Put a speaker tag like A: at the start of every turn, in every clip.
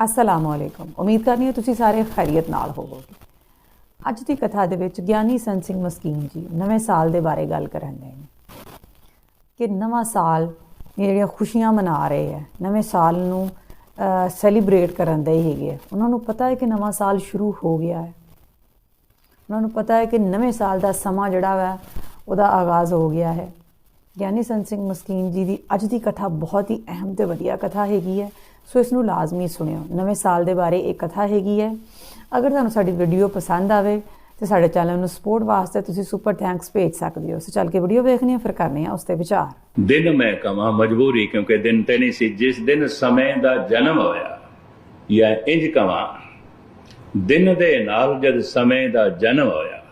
A: ਅਸਲਾਮ ਵਾਲੇਕੁਮ ਉਮੀਦ ਕਰਨੀ ਹੈ ਤੁਸੀਂ ਸਾਰੇ ਖੈਰੀਅਤ ਨਾਲ ਹੋਵੋਗੇ। ਅੱਜ ਦੀ ਕਥਾ ਦੇ ਵਿੱਚ ਗਿਆਨੀ ਸੰਤ ਸਿੰਘ ਮਸਕੀਨ ਜੀ ਨਵੇਂ ਸਾਲ ਦੇ ਬਾਰੇ ਗੱਲ ਕਰਨ ਦੇ ਕਿ ਨਵਾਂ ਸਾਲ ਜਿਹੜੀਆਂ ਖੁਸ਼ੀਆਂ ਮਨਾ ਰਹੇ ਹੈ ਨਵੇਂ ਸਾਲ ਨੂੰ ਸੈਲੀਬ੍ਰੇਟ ਕਰਨ ਦੇ ਹੈਗੇ ਆ। ਉਹਨਾਂ ਨੂੰ ਪਤਾ ਹੈ ਕਿ ਨਵਾਂ ਸਾਲ ਸ਼ੁਰੂ ਹੋ ਗਿਆ ਹੈ। ਉਹਨਾਂ ਨੂੰ ਪਤਾ ਹੈ ਕਿ ਨਵੇਂ ਸਾਲ ਦਾ ਸਮਾਂ ਜਿਹੜਾ ਵਾ, ਉਹਦਾ ਆਗਾਜ਼ ਹੋ ਗਿਆ ਹੈ। ਗਿਆਨੀ ਸੰਤ ਸਿੰਘ ਮਸਕੀਨ ਜੀ ਦੀ ਅੱਜ ਦੀ ਕਥਾ ਬਹੁਤ ਹੀ ਅਹਿਮ ਤੇ ਵਧੀਆ ਕਥਾ ਹੈਗੀ ਹੈ। ਸੋ ਇਸ ਨੂੰ ਲਾਜ਼ਮੀ ਸੁਣਿਓ। ਨਵੇਂ ਸਾਲ ਦੇ ਬਾਰੇ ਇਹ ਕਥਾ ਹੈਗੀ ਹੈ। ਅਗਰ ਤੁਹਾਨੂੰ ਸਾਡੀ ਵੀਡੀਓ ਪਸੰਦ ਆਵੇ ਤੇ ਸਾਡੇ ਚੈਨਲ ਨੂੰ ਸਪੋਰਟ ਵਾਸਤੇ ਤੁਸੀਂ ਸੁਪਰ ਥੈਂਕਸ ਭੇਜ ਸਕਦੇ ਹੋ। ਸੋ ਚੱਲ ਕੇ ਵੀਡੀਓ ਵੇਖਣੀ ਹੈ, ਫਿਰ ਕਰਨੀ ਹੈ ਉਸ ਤੇ ਵਿਚਾਰ।
B: ਦਿਨ ਮੈਂ ਕਵਾਂ ਮਜਬੂਰੀ ਕਿਉਂਕਿ ਦਿਨ ਤੇ ਨਹੀਂ ਸੀ, ਜਿਸ ਦਿਨ ਸਮੇਂ ਦਾ ਜਨਮ ਹੋਇਆ ਜਾਂ ਇੰਜ ਕਵਾਂ, ਦਿਨ ਦੇ ਨਾਲ ਜਦ ਸਮੇਂ ਦਾ ਜਨਮ ਹੋਇਆ,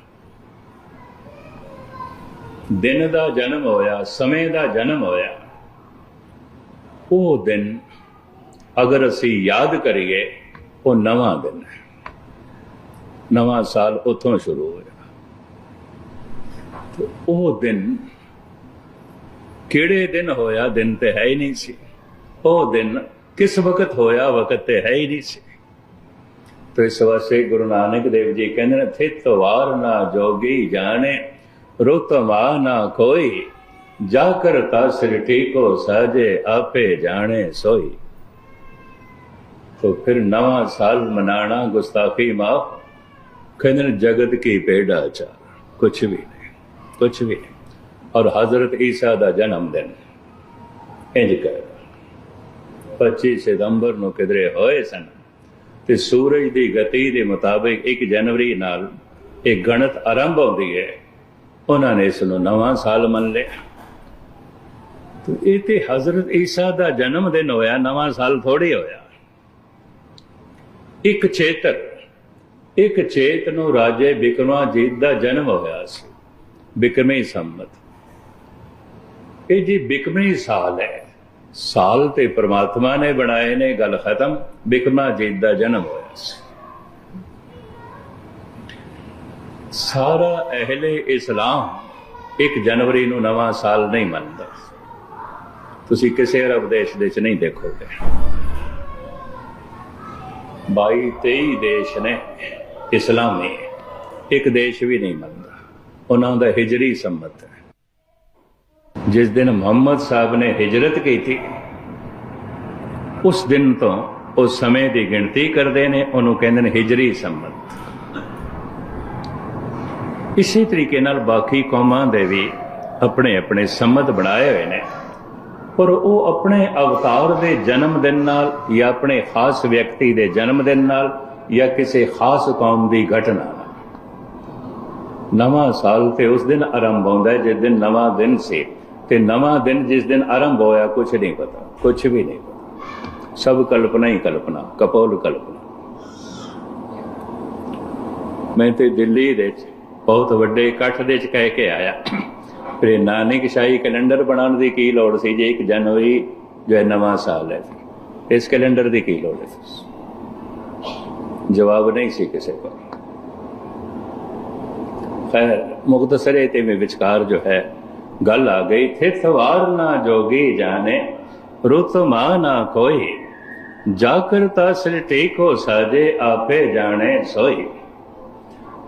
B: ਦਿਨ ਦਾ ਜਨਮ ਹੋਇਆ, ਸਮੇਂ ਦਾ ਜਨਮ ਹੋਇਆ, ਉਹ ਦਿਨ ਅਗਰ ਅਸੀਂ ਯਾਦ ਕਰੀਏ, ਉਹ ਨਵਾਂ ਦਿਨ ਹੈ। ਨਵਾਂ ਸਾਲ ਉਥੋਂ ਸ਼ੁਰੂ ਹੋਇਆ। ਤੇ ਉਹ ਦਿਨ ਕਿਹੜੇ ਦਿਨ ਹੋਇਆ? ਦਿਨ ਤੇ ਹੈ ਹੀ ਨਹੀਂ ਸੀ। ਉਹ ਦਿਨ ਕਿਸ ਵਕਤ ਹੋਇਆ? ਵਕਤ ਤੇ ਹੈ ਹੀ ਨਹੀਂ ਸੀ। ਤੇ ਇਸ ਵਾਸਤੇ ਗੁਰੂ ਨਾਨਕ ਦੇਵ ਜੀ ਕਹਿੰਦੇ ਨੇ ਫਿਤ ਵਾਰ ਨਾ ਜੋਗੀ ਜਾਣੇ, ਰੁਤ ਮਾ ਨਾ ਕੋਈ ਜਾ ਕਰ ਤਾ ਸ੍ਰਿਟੀ ਕੋ ਸਾਜੇ ਆਪੇ ਜਾਣੇ ਸੋਈ। ਤੋ ਫਿਰ ਨਵਾਂ ਸਾਲ ਮਨਾਣਾ ਗੁਸਤਾਖੀ ਮਾਫ, ਕਹਿੰਦੇ ਨੇ, ਜਗਤ ਕੀ ਪੇੜਾ ਚਾ। ਕੁਝ ਵੀ ਨਹੀਂ ਕੁਝ ਵੀ ਨਹੀਂ। ਔਰ حضرت ਈਸਾ ਦਾ ਜਨਮ ਦਿਨ। ਇੰਜ ਕਰ। 25 ਸਤੰਬਰ ਨੂੰ ਕਿਦਰੇ ਹੋਏ ਸਨ ਤੇ ਸੂਰਜ ਦੀ ਗਤੀ ਦੇ ਮੁਤਾਬਿਕ 1 ਜਨਵਰੀ ਨਾਲ ਇਹ ਗਣਤ ਆਰੰਭ ਹੁੰਦੀ ਹੈ। ਉਹਨਾਂ ਨੇ ਇਸ ਨੂੰ ਨਵਾਂ ਸਾਲ ਮੰਨ ਲਿਆ। ਤੇ ਇਹ ਤੇ حضرت ਈਸਾ ਦਾ ਜਨਮ ਦਿਨ ਹੋਇਆ, ਨਵਾਂ ਸਾਲ ਥੋੜੀ ਹੋਇਆ। ਇੱਕ ਚੇਤਕ ਇੱਕ ਚੇਤ ਨੂੰ ਰਾਜੇ ਬਿਕਰਮਾਜੀਤ ਦਾ ਜਨਮ ਹੋਇਆ ਸੀ। ਬਿਕਰਮੀ ਸੰਮਤ। ਇਹ ਜੀ ਬਿਕਰਮੀ ਸਾਲ ਹੈ। ਸਾਲ ਤੇ ਪ੍ਰਮਾਤਮਾ ਨੇ ਬਣਾਏ ਨੇ ਗੱਲ ਖਤਮ ਬਿਕਰਮਾਜੀਤ ਦਾ ਜਨਮ ਹੋਇਆ ਸੀ। ਸਾਰਾ ਅਹਲੇ ਇਸਲਾਮ 1 ਜਨਵਰੀ ਨੂੰ ਨਵਾਂ ਸਾਲ ਨਹੀਂ ਮੰਨਦਾ। ਤੁਸੀਂ ਕਿਸੇ ਅਰਬ ਦੇਸ਼ ਦੇ ਚ ਨਹੀਂ ਦੇਖੋਗੇ। 22 23 ਦੇਸ਼ ਨੇ ਇਸਲਾਮੀ। ਇੱਕ ਦੇਸ਼ ਵੀ ਨਹੀਂ ਮੰਨਦਾ। ਉਹਨਾਂ ਦਾ ਹਿਜਰੀ ਸੰਮਤ ਹੈ। ਜਿਸ ਦਿਨ ਮੁਹੰਮਦ ਸਾਹਿਬ ਨੇ ਹਿਜਰਤ ਕੀਤੀ, ਉਸ ਦਿਨ ਤੋਂ ਉਸ ਸਮੇਂ ਦੀ ਗਿਣਤੀ ਕਰਦੇ ਨੇ, ਉਹਨੂੰ ਕਹਿੰਦੇ ਨੇ ਹਿਜਰੀ ਸੰਮਤ। ਇਸੇ ਤਰੀਕੇ ਨਾਲ ਬਾਕੀ ਕੌਮਾਂ ਦੇ ਵੀ ਆਪਣੇ ਆਪਣੇ ਸੰਮਤ ਬਣਾਏ ਹੋਏ ਨੇ। ਪਰ ਉਹ ਆਪਣੇ ਅਵਤਾਰ ਦੇ ਜਨਮ ਦਿਨ ਨਾਲ ਜਾਂ ਆਪਣੇ ਖਾਸ ਵਿਅਕਤੀ ਦੇ ਜਨਮ ਦਿਨ ਨਾਲ ਜਾਂ ਕਿਸੇ ਖਾਸ ਕੌਮ ਦੀ ਘਟਨਾ ਨਵਾਂ ਸਾਲ ਤੇ ਉਸ ਦਿਨ ਆਰੰਭ ਹੁੰਦਾ ਜਿਸ ਦਿਨ ਨਵਾਂ ਦਿਨ ਸੀ। ਤੇ ਨਵਾਂ ਦਿਨ ਜਿਸ ਦਿਨ ਆਰੰਭ ਹੋਇਆ ਕੁਝ ਨਹੀਂ ਪਤਾ ਕੁਝ ਵੀ ਨਹੀਂ ਪਤਾ। ਸਭ ਕਲਪਨਾ ਹੀ ਕਲਪਨਾ, ਕਪੋਲ ਕਲਪਨਾ। ਮੈਂ ਤੇ ਦਿੱਲੀ ਦੇ ਬਹੁਤ ਵੱਡੇ ਇਕੱਠ ਦੇ ਵਿੱਚ ਕਹਿ ਕੇ ਆਇਆ। ਫਿਰ ਨਾਨਕ ਕੈਲੰਡਰ ਬਣਾਉਣ ਦੀ ਕੀ ਲੋੜ ਸੀ? ਜੇ 1 ਜਨਵਰੀ ਜੋ ਹੈ ਨਵਾਂ ਸਾਲ ਹੈ ਇਸ ਕੈਲੰਡਰ ਦੀ ਕੀ ਲੋੜ ਹੈ ਜਵਾਬ ਨਹੀਂ ਸੀ ਕਿਸੇ ਕੋਲ। ਖੈਰ ਮੁਖਤਸਰੇ ਤੇ ਮੇ ਵਿਚਕਾਰ ਜੋ ਹੈ ਗੱਲ ਆ ਗਈ। ਥੇ ਵਾਰ ਨਾ ਜੋਗੀ ਜਾਣੇ, ਰੁਤ ਮਾ ਨਾ ਕੋਈ ਜਾ ਕਰਤਾ ਸ੍ਰਿਟੀ ਕੋ ਸਾਜੇ, ਆਪੇ ਜਾਣੇ ਸੋਈ।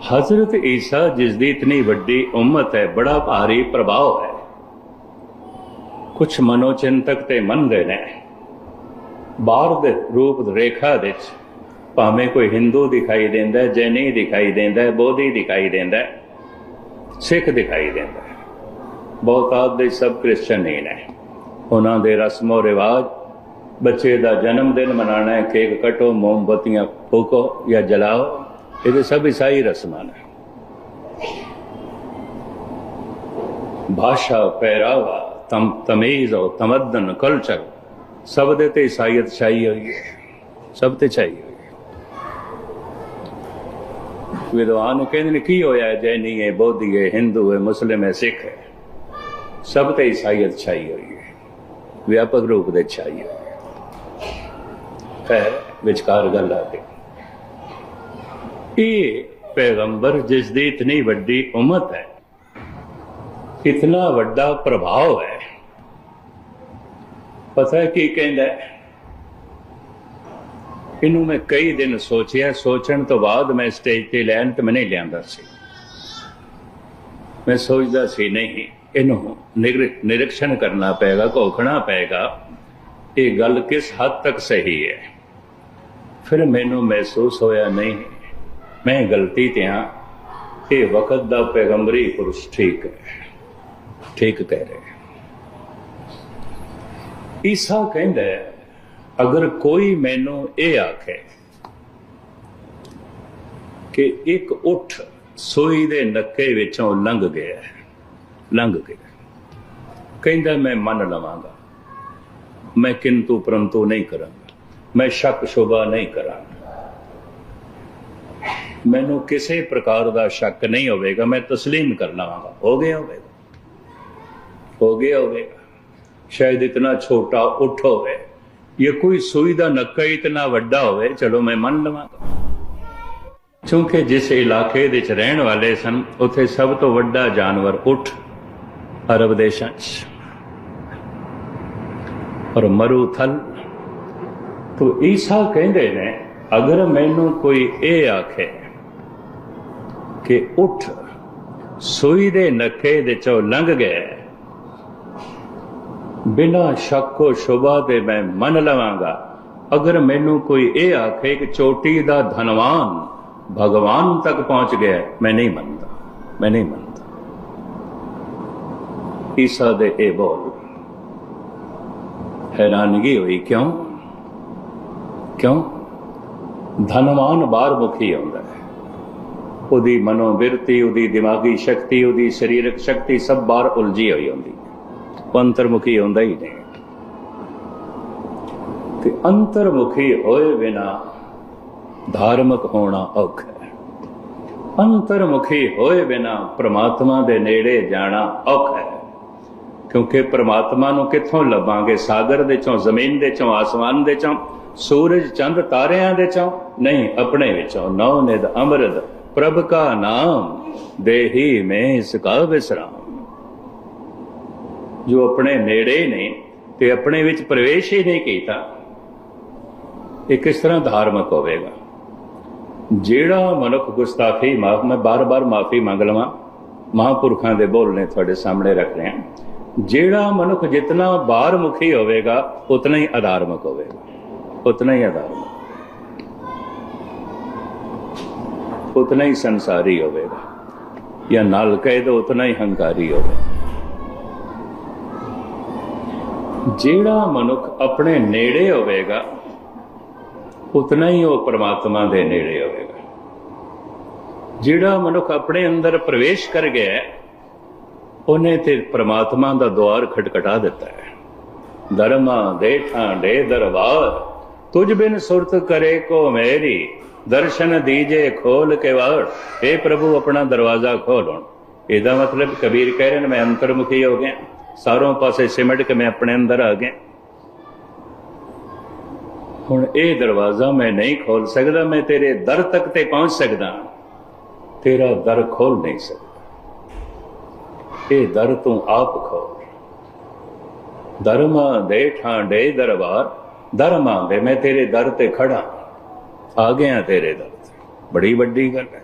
B: ਹਜ਼ਰਤ ਈਸਾ, ਜਿਸ ਦੀ ਇਤਨੀ ਵੱਡੀ ਉਮਤ ਹੈ, ਬੜਾ ਭਾਰੀ ਪ੍ਰਭਾਵ ਹੈ। ਕੁਝ ਮਨੋਚਿੰਤਕ ਤੇ ਮੰਨਦੇ ਨੇ। ਬਾਹਰ ਦੇ ਰੂਪ ਰੇਖਾ ਦੇ ਵਿੱਚ ਭਾਵੇਂ ਕੋਈ ਹਿੰਦੂ ਦਿਖਾਈ ਦਿੰਦਾ ਹੈ, ਜੈਨੀ ਦਿਖਾਈ ਦਿੰਦਾ ਹੈ, ਬੋਧੀ ਦਿਖਾਈ ਦਿੰਦਾ ਹੈ, ਸਿੱਖ ਦਿਖਾਈ ਦਿੰਦਾ ਹੈ। ਬਹੁਤਾਤ ਦੇ ਸਭ ਕ੍ਰਿਸਚਨ ਹੀ ਨੇ। ਉਹਨਾਂ ਦੇ ਰਸਮੋ ਰਿਵਾਜ, ਬੱਚੇ ਦਾ ਜਨਮ ਦਿਨ ਮਨਾਣਾ ਹੈ, ਕੇਕ ਕਟੋ, ਮੋਮਬਤੀਆਂ ਫੂਕੋ ਜਾਂ ਜਲਾਓ। ਇਹ ਸਭ ਈਸਾਈ ਰਸਮਾਂ ਨੇ ਭਾਸ਼ਾ ਪਹਿਰਾਵਾ ਤਮ ਤਮੀਜ਼ ਔਰ ਤਮਦਨ ਕਲਚਰ ਸਭ ਦੇ ਤੇ ਈਸਾਈਅਤ ਛਾਈ ਹੋਈ ਹੈ ਸਭ ਤੇ ਛਾਈ ਹੋਈ ਹੈ ਵਿਦਵਾਨ ਕਹਿੰਦੇ ਨੇ ਕੀ ਹੋਇਆ ਜੈਨੀ ਹੈ ਬੋਧੀ ਹੈ ਹਿੰਦੂ ਹੈ ਮੁਸਲਿਮ ਹੈ ਸਿੱਖ ਹੈ ਸਭ ਤੇ ਈਸਾਈਅਤ ਛਾਈ ਹੋਈ ਹੈ ਵਿਆਪਕ ਰੂਪ ਦੇ ਛਾਈ ਹੋਈ ਹੈ ਵਿਚਕਾਰ ਗੱਲ ਆ ਗਈ ਇਹ ਪੈਗੰਬਰ ਜਿਸ ਦੀ ਇਤਨੀ ਵੱਡੀ ਉਮਤ ਹੈ, ਇਤਨਾ ਵੱਡਾ ਪ੍ਰਭਾਵ ਹੈ। ਪਤਾ ਹੈ ਕੀ ਕਹਿੰਦਾ ਇਹਨੂੰ ਮੈਂ ਕਈ ਦਿਨ ਸੋਚਿਆ, ਸੋਚਣ ਤੋਂ ਬਾਅਦ ਮੈਂ ਸਟੇਜ ਤੇ ਲੈਣ ਤੇ ਮੈਨੇ ਲਿਆਂਦਾ ਸੀ। ਮੈਂ ਸੋਚਦਾ ਸੀ, ਨਹੀਂ, ਇਹਨੂੰ ਨਿਰ- ਨਿਰੀਖਣ ਕਰਨਾ ਪਏਗਾ, ਘੋਖਣਾ ਪਏਗਾ, ਇਹ ਗੱਲ ਕਿਸ ਹੱਦ ਤੱਕ ਸਹੀ ਹੈ? ਫਿਰ ਮੈਨੂੰ ਮਹਿਸੂਸ ਹੋਇਆ, ਨਹੀਂ ਮੈਂ ਗਲਤੀ ਤੇ ਹਾਂ ਇਹ ਵਕਤ ਦਾ ਪੈਗੰਬਰੀ ਪੁਰਸ਼ ਠੀਕ ਹੈ। ਠੀਕ ਕਹਿ ਰਿਹਾ ਈਸਾ ਕਹਿੰਦਾ ਅਗਰ ਕੋਈ ਮੈਨੂੰ ਇਹ ਆਖੇ ਕਿ ਇੱਕ ਉਠ ਸੋਈ ਦੇ ਨੱਕੇ ਵਿੱਚੋਂ ਲੰਘ ਗਿਆ ਲੰਘ ਗਿਆ ਕਹਿੰਦਾ ਮੈਂ ਮੰਨ ਲਵਾਂਗਾ। ਮੈਂ ਕਿੰਤੂ ਪਰੰਤੂ ਨਹੀਂ ਕਰਾਂਗਾ। ਮੈਂ ਸ਼ੱਕ ਸ਼ੋਭਾ ਨਹੀਂ ਕਰਾਂਗਾ। ਮੈਨੂੰ ਕਿਸੇ ਪ੍ਰਕਾਰ ਦਾ ਸ਼ੱਕ ਨਹੀਂ ਹੋਵੇਗਾ, ਮੈਂ ਤਸਲੀਮ ਕਰ ਲਵਾਂਗਾ ਹੋ ਗਿਆ ਹੋਵੇਗਾ। ਹੋ ਗਿਆ ਹੋਵੇਗਾ। ਸ਼ਾਇਦ ਇਤਨਾ ਛੋਟਾ ਉਠ ਹੋਵੇ। ਇਹ ਕੋਈ ਸੂਈ ਦਾ ਨੱਕਾ ਇਤਨਾ ਵੱਡਾ ਹੋਵੇ, ਚਲੋ ਮੈਂ ਮੰਨ ਲਵਾਂਗਾ। ਕਿਉਂਕਿ ਜਿਸ ਇਲਾਕੇ ਦੇ ਵਿੱਚ ਰਹਿਣ ਵਾਲੇ ਸਨ, ਉੱਥੇ ਸਭ ਤੋਂ ਵੱਡਾ ਜਾਨਵਰ ਉੱਠ ਅਰਬ ਦੇਸ਼ਾਂ 'ਚ। ਔਰ ਮਰੂਥਲ ਤੋ ਈਸਾ ਕਹਿੰਦੇ ਨੇ ਅਗਰ ਮੈਨੂੰ ਕੋਈ ਇਹ ਆਖੇ ਕਿ ਉੱਠ, ਸੂਈ ਦੇ ਨਖੇ ਦੇ ਚੋਂ ਲੰਘ ਗਏ ਬਿਨਾ ਸ਼ੱਕੋ ਸ਼ੁਬਾ ਦੇ ਮੈਂ ਮੰਨ ਲਵਾਂਗਾ। ਅਗਰ ਮੈਨੂੰ ਕੋਈ ਇਹ ਆਖੇ ਕਿ ਚੋਟੀ ਦਾ ਧਨਵਾਨ ਭਗਵਾਨ ਤੱਕ ਪਹੁੰਚ ਗਿਆ ਮੈਂ ਨਹੀਂ ਮੰਨਦਾ, ਮੈਂ ਨਹੀਂ ਮੰਨਦਾ। ਈਸਾ ਦੇ ਇਹ ਬੋਲ ਹੈਰਾਨਗੀ ਹੋਈ, ਕਿਉਂ? ਕਿਉਂ? ਧਨਵਾਨ ਬਾਹਰ ਮੁਖੀ ਆਉਂਦਾ ਹੈ। ਉਹਦੀ ਮਨੋਬਿਰਤੀ ਉਹਦੀ ਦਿਮਾਗੀ ਸ਼ਕਤੀ, ਉਹਦੀ ਸਰੀਰਕ ਸ਼ਕਤੀ ਸਭ ਬਾਹਰ ਉਲਝੀ ਹੋਈ ਹੁੰਦੀ। ਹੈ ਉਹ ਅੰਤਰਮੁਖੀ ਹੁੰਦਾ ਹੀ ਨਹੀਂ। ਤੇ ਅੰਤਰਮੁਖੀ ਹੋਏ ਬਿਨਾ ਧਾਰਮਿਕ ਹੋਣਾ ਔਖਾ ਹੈ। ਅੰਤਰਮੁਖੀ ਹੋਏ ਬਿਨਾ ਪ੍ਰਮਾਤਮਾ ਦੇ ਨੇੜੇ ਜਾਣਾ ਔਖਾ ਹੈ। ਕਿਉਂਕਿ ਪ੍ਰਮਾਤਮਾ ਨੂੰ ਕਿੱਥੋਂ ਲੱਭਾਂਗੇ ਸਾਗਰ ਦੇ ਚੋਂ, ਜ਼ਮੀਨ ਦੇ ਚੋਂ, ਆਸਮਾਨ ਦੇ ਚੋਂ, ਸੂਰਜ, ਚੰਦ, ਤਾਰਿਆਂ ਦੇ ਚੋਂ? ਨਹੀਂ, ਆਪਣੇ ਵਿੱਚੋਂ। ਨੌ ਨਿਦ ਅੰਮ੍ਰਿਤ, ਪ੍ਰਭ ਕਾ ਨਾਮ, ਦੇਹੀ ਮੈਂ ਇਸ ਵਿਸਰਾਮ। ਜੋ ਆਪਣੇ ਨੇੜੇ ਨੇ ਤੇ ਆਪਣੇ ਵਿੱਚ ਪ੍ਰਵੇਸ਼ ਹੀ ਨਹੀਂ ਕੀਤਾ, ਇਹ ਕਿਸ ਤਰ੍ਹਾਂ ਧਾਰਮਿਕ ਹੋਵੇਗਾ? ਜਿਹੜਾ ਮਨੁੱਖ ਗੁਸਤਾਖੀ, ਮਾਫ, ਮੈਂ ਬਾਰ-ਬਾਰ ਮਾਫੀ ਮੰਗ ਲਵਾਂ, ਮਹਾਂਪੁਰਖਾਂ ਦੇ ਬੋਲ ਨੇ ਤੁਹਾਡੇ ਸਾਹਮਣੇ ਰੱਖ ਰਿਹਾ ਜਿਹੜਾ ਮਨੁੱਖ ਜਿਤਨਾ ਬਾਹਰ ਮੁਖੀ ਹੋਵੇਗਾ ਉਤਨਾ ਹੀ ਅਧਾਰਮਿਕ ਹੋਵੇਗਾ। ਉਤਨਾ ਹੀ ਅਧਾਰਮਿਕ ਉਤਨਾ ਹੀ ਸੰਸਾਰੀ ਹੋਵੇਗਾ। ਜਾਂ ਨਾਲ ਕਹੇ ਤਾਂ ਉਤਨਾ ਹੀ ਹੰਕਾਰੀ ਹੋਵੇਗਾ। ਜਿਹੜਾ ਮਨੁੱਖ ਆਪਣੇ ਨੇੜੇ ਹੋਵੇਗਾ ਉਤਨਾ ਹੀ ਉਹ ਪ੍ਰਮਾਤਮਾ ਦੇ ਨੇੜੇ ਹੋਵੇਗਾ। ਜਿਹੜਾ ਮਨੁੱਖ ਆਪਣੇ ਅੰਦਰ ਪ੍ਰਵੇਸ਼ ਕਰ ਗਿਆ ਹੈ, ਉਹਨੇ ਤੇ ਪ੍ਰਮਾਤਮਾ ਦਾ ਦੁਆਰ ਖਟਖਟਾ ਦਿੱਤਾ ਹੈ। ਧਰਮਾ ਦੇ ਠਾਂਡੇ ਦਰਬਾਰ, ਤੁਝ ਬਿਨ ਸੁਰਤ ਕਰੇ ਕੋ ਮੇਰੀ, ਦਰਸ਼ਨ ਦੀਜੇ ਖੋਲ ਕੇ ਵਾਰ हे ਪ੍ਰਭੂ, ਆਪਣਾ ਦਰਵਾਜ਼ਾ ਖੋਲ ਹੁਣ। ਇਹਦਾ ਮਤਲਬ ਕਬੀਰ ਕਹਿ ਰਹੇ ਨੇ, ਮੈਂ ਅੰਤਰਮੁਖੀ ਹੋ ਗਿਆ। ਸਾਰੋਂ ਪਾਸੇ ਸਿਮਟ ਕੇ ਮੈਂ ਆਪਣੇ ਅੰਦਰ ਆ ਗਿਆ। ਹੁਣ ਇਹ ਦਰਵਾਜ਼ਾ ਮੈਂ ਨਹੀਂ ਖੋਲ ਸਕਦਾ, ਮੈਂ ਤੇਰੇ ਦਰ ਤੱਕ ਤੇ ਪਹੁੰਚ ਸਕਦਾ। ਤੇਰਾ ਦਰ ਖੋਲ ਨਹੀਂ ਸਕਦਾ। ਇਹ ਦਰ ਤੂੰ ਆਪ ਖੋਲ ਧਰਮਾ ਦੇ ਠਾਂਡੇ ਦਰਬਾਰ, ਧਰਮਾ ਦੇ ਮੈਂ ਤੇਰੇ ਦਰ ਤੇ ਖੜਾ ਆ ਗਿਆ ਤੇਰੇ ਦਰ ਤੇ। ਬੜੀ ਵੱਡੀ ਗੱਲ ਹੈ।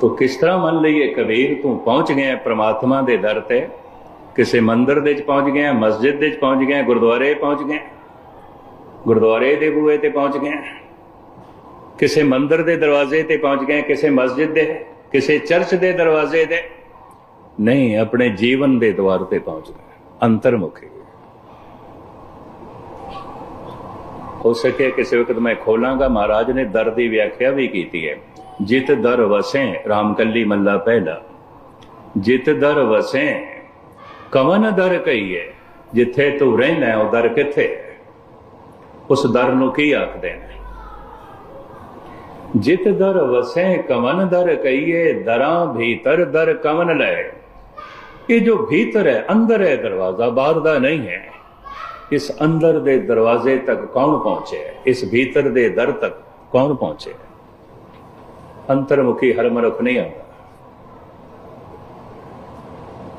B: ਤੋ ਕਿਸ ਤਰ੍ਹਾਂ ਮੰਨ ਲਈਏ ਕਬੀਰ, ਤੂੰ ਪਹੁੰਚ ਗਿਆ ਪ੍ਰਮਾਤਮਾ ਦੇ ਦਰ ਤੇ। ਕਿਸੇ ਮੰਦਿਰ ਦੇ ਵਿੱਚ ਪਹੁੰਚ ਗਿਆ, ਮਸਜਿਦ ਦੇ ਵਿੱਚ ਪਹੁੰਚ ਗਿਆ, ਗੁਰਦੁਆਰੇ ਪਹੁੰਚ ਗਿਆ। ਗੁਰਦੁਆਰੇ ਦੇ ਬੂਹੇ ਤੇ ਪਹੁੰਚ ਗਿਆ। ਕਿਸੇ ਮੰਦਰ ਦੇ ਦਰਵਾਜ਼ੇ ਤੇ ਪਹੁੰਚ ਗਿਆ, ਕਿਸੇ ਮਸਜਿਦ ਦੇ, ਕਿਸੇ ਚਰਚ ਦੇ ਦਰਵਾਜ਼ੇ ਦੇ। ਨਹੀਂ, ਆਪਣੇ ਜੀਵਨ ਦੇ ਦਵਾਰ ਤੇ ਪਹੁੰਚ ਗਏ ਅੰਤਰਮੁਖੀ। ਹੋ ਸਕੇ ਕਿਸੇ ਵਕਤ ਮੈਂ ਖੋਲਾਂਗਾ। ਮਹਾਰਾਜ ਨੇ ਦਰ ਦੀ ਵਿਆਖਿਆ ਵੀ ਕੀਤੀ ਹੈ। ਜਿਤ ਦਰ ਵਸੈ, ਰਾਮਕੱਲੀ ਮੱਲਾ ਪਹਿਲਾ। ਜਿਤ ਦਰ ਵਸੇ, ਕਵਨ ਦਰ ਕਹੀਏ। ਜਿੱਥੇ ਤੂੰ ਰਹਿਣਾ, ਉਹ ਦਰ ਕਿੱਥੇ? ਉਸ ਦਰ ਨੂੰ ਕੀ ਆਖਦੇ ਨੇ? ਜਿਤ ਦਰ ਵਸੇ, ਕਵਨ ਦਰ ਕਹੀਏ। ਦਰਾਂ ਭੀਤਰ ਦਰ ਕਵਨ ਲੈ ਇਹ ਜੋ ਭੀਤਰ ਹੈ, ਅੰਦਰ ਹੈ ਦਰਵਾਜ਼ਾ, ਬਾਹਰ ਦਾ ਨਹੀਂ ਹੈ। ਇਸ ਅੰਦਰ ਦੇ ਦਰਵਾਜ਼ੇ ਤੱਕ ਕੌਣ ਪਹੁੰਚੇ ਇਸ ਭੀਤਰ ਦੇ ਦਰ ਤੱਕ ਕੌਣ ਪਹੁੰਚੇ ਅੰਤਰਮੁਖੀ ਹਰ ਮਨੁੱਖ ਨਹੀਂ ਆਉਂਦਾ।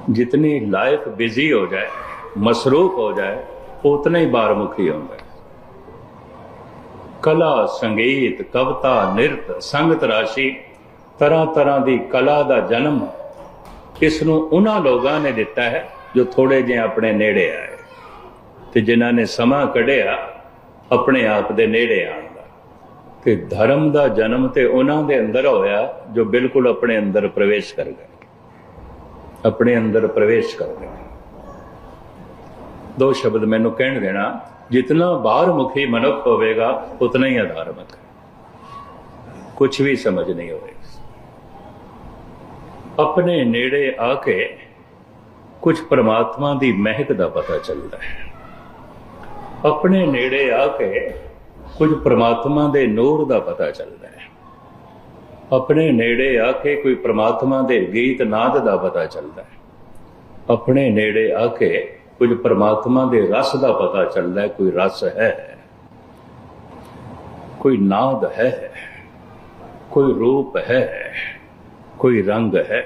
B: ਜਿਤਨੀ ਲਾਈਫ ਬਿਜ਼ੀ ਹੋ ਜਾਏ ਮਸਰੂਫ ਹੋ ਜਾਏ, ਉਤਨਾ ਹੀ ਬਾਹਰਮੁਖੀ ਹੁੰਦਾ ਹੈ। ਕਲਾ, ਸੰਗੀਤ, ਕਵਿਤਾ, ਨਿਰਤ, ਸੰਗਤ ਰਾਸ਼ੀ ਤਰ੍ਹਾਂ ਤਰ੍ਹਾਂ ਦੀ ਕਲਾ ਦਾ ਜਨਮ ਇਸ ਨੂੰ ਉਹਨਾਂ ਲੋਕਾਂ ਨੇ ਦਿੱਤਾ ਹੈ ਜੋ ਥੋੜੇ ਜਿਹੇ ਆਪਣੇ ਨੇੜੇ ਆਏ ਤੇ ਜਿਨ੍ਹਾਂ ਨੇ ਸਮਾਂ ਕੱਢਿਆ ਆਪਣੇ ਆਪ ਦੇ ਨੇੜੇ ਆਉਣ ਦਾ। ਤੇ ਧਰਮ ਦਾ ਜਨਮ ਤੇ ਉਹਨਾਂ ਦੇ ਅੰਦਰ ਹੋਇਆ ਜੋ ਬਿਲਕੁਲ ਆਪਣੇ ਅੰਦਰ ਪ੍ਰਵੇਸ਼ ਕਰ ਗਏ। ਆਪਣੇ ਅੰਦਰ ਪ੍ਰਵੇਸ਼ ਕਰ ਗਏ। ਦੋ ਸ਼ਬਦ ਮੈਨੂੰ ਕਹਿਣ ਦੇਣਾ, ਜਿਤਨਾ ਬਾਹਰ ਮੁਖੀ ਮਨੁੱਖ ਹੋਵੇਗਾ, ਉਤਨਾ ਹੀ ਅਧਾਰਮਿਕ ਕੁਝ ਵੀ ਸਮਝ ਨਹੀਂ ਹੋਵੇਗਾ। ਆਪਣੇ ਨੇੜੇ ਆ ਕੇ ਕੁਝ ਪ੍ਰਮਾਤਮਾ ਦੀ ਮਹਿਕ ਦਾ ਪਤਾ ਚੱਲਦਾ ਹੈ। ਆਪਣੇ ਨੇੜੇ ਆ ਕੇ ਕੁਝ ਪਰਮਾਤਮਾ ਦੇ ਨੂਰ ਦਾ ਪਤਾ ਚੱਲਦਾ ਹੈ। ਆਪਣੇ ਨੇੜੇ ਆ ਕੇ ਕੋਈ ਪਰਮਾਤਮਾ ਦੇ ਗੀਤ ਨਾਦ ਦਾ ਪਤਾ ਚੱਲਦਾ ਹੈ। ਆਪਣੇ ਨੇੜੇ ਆ ਕੇ ਕੁਝ ਪ੍ਰਮਾਤਮਾ ਦੇ ਰਸ ਦਾ ਪਤਾ ਚੱਲਦਾ ਹੈ। ਕੋਈ ਰਸ ਹੈ, ਕੋਈ ਨਾਦ ਹੈ, ਕੋਈ ਰੂਪ ਹੈ। कोई रंग है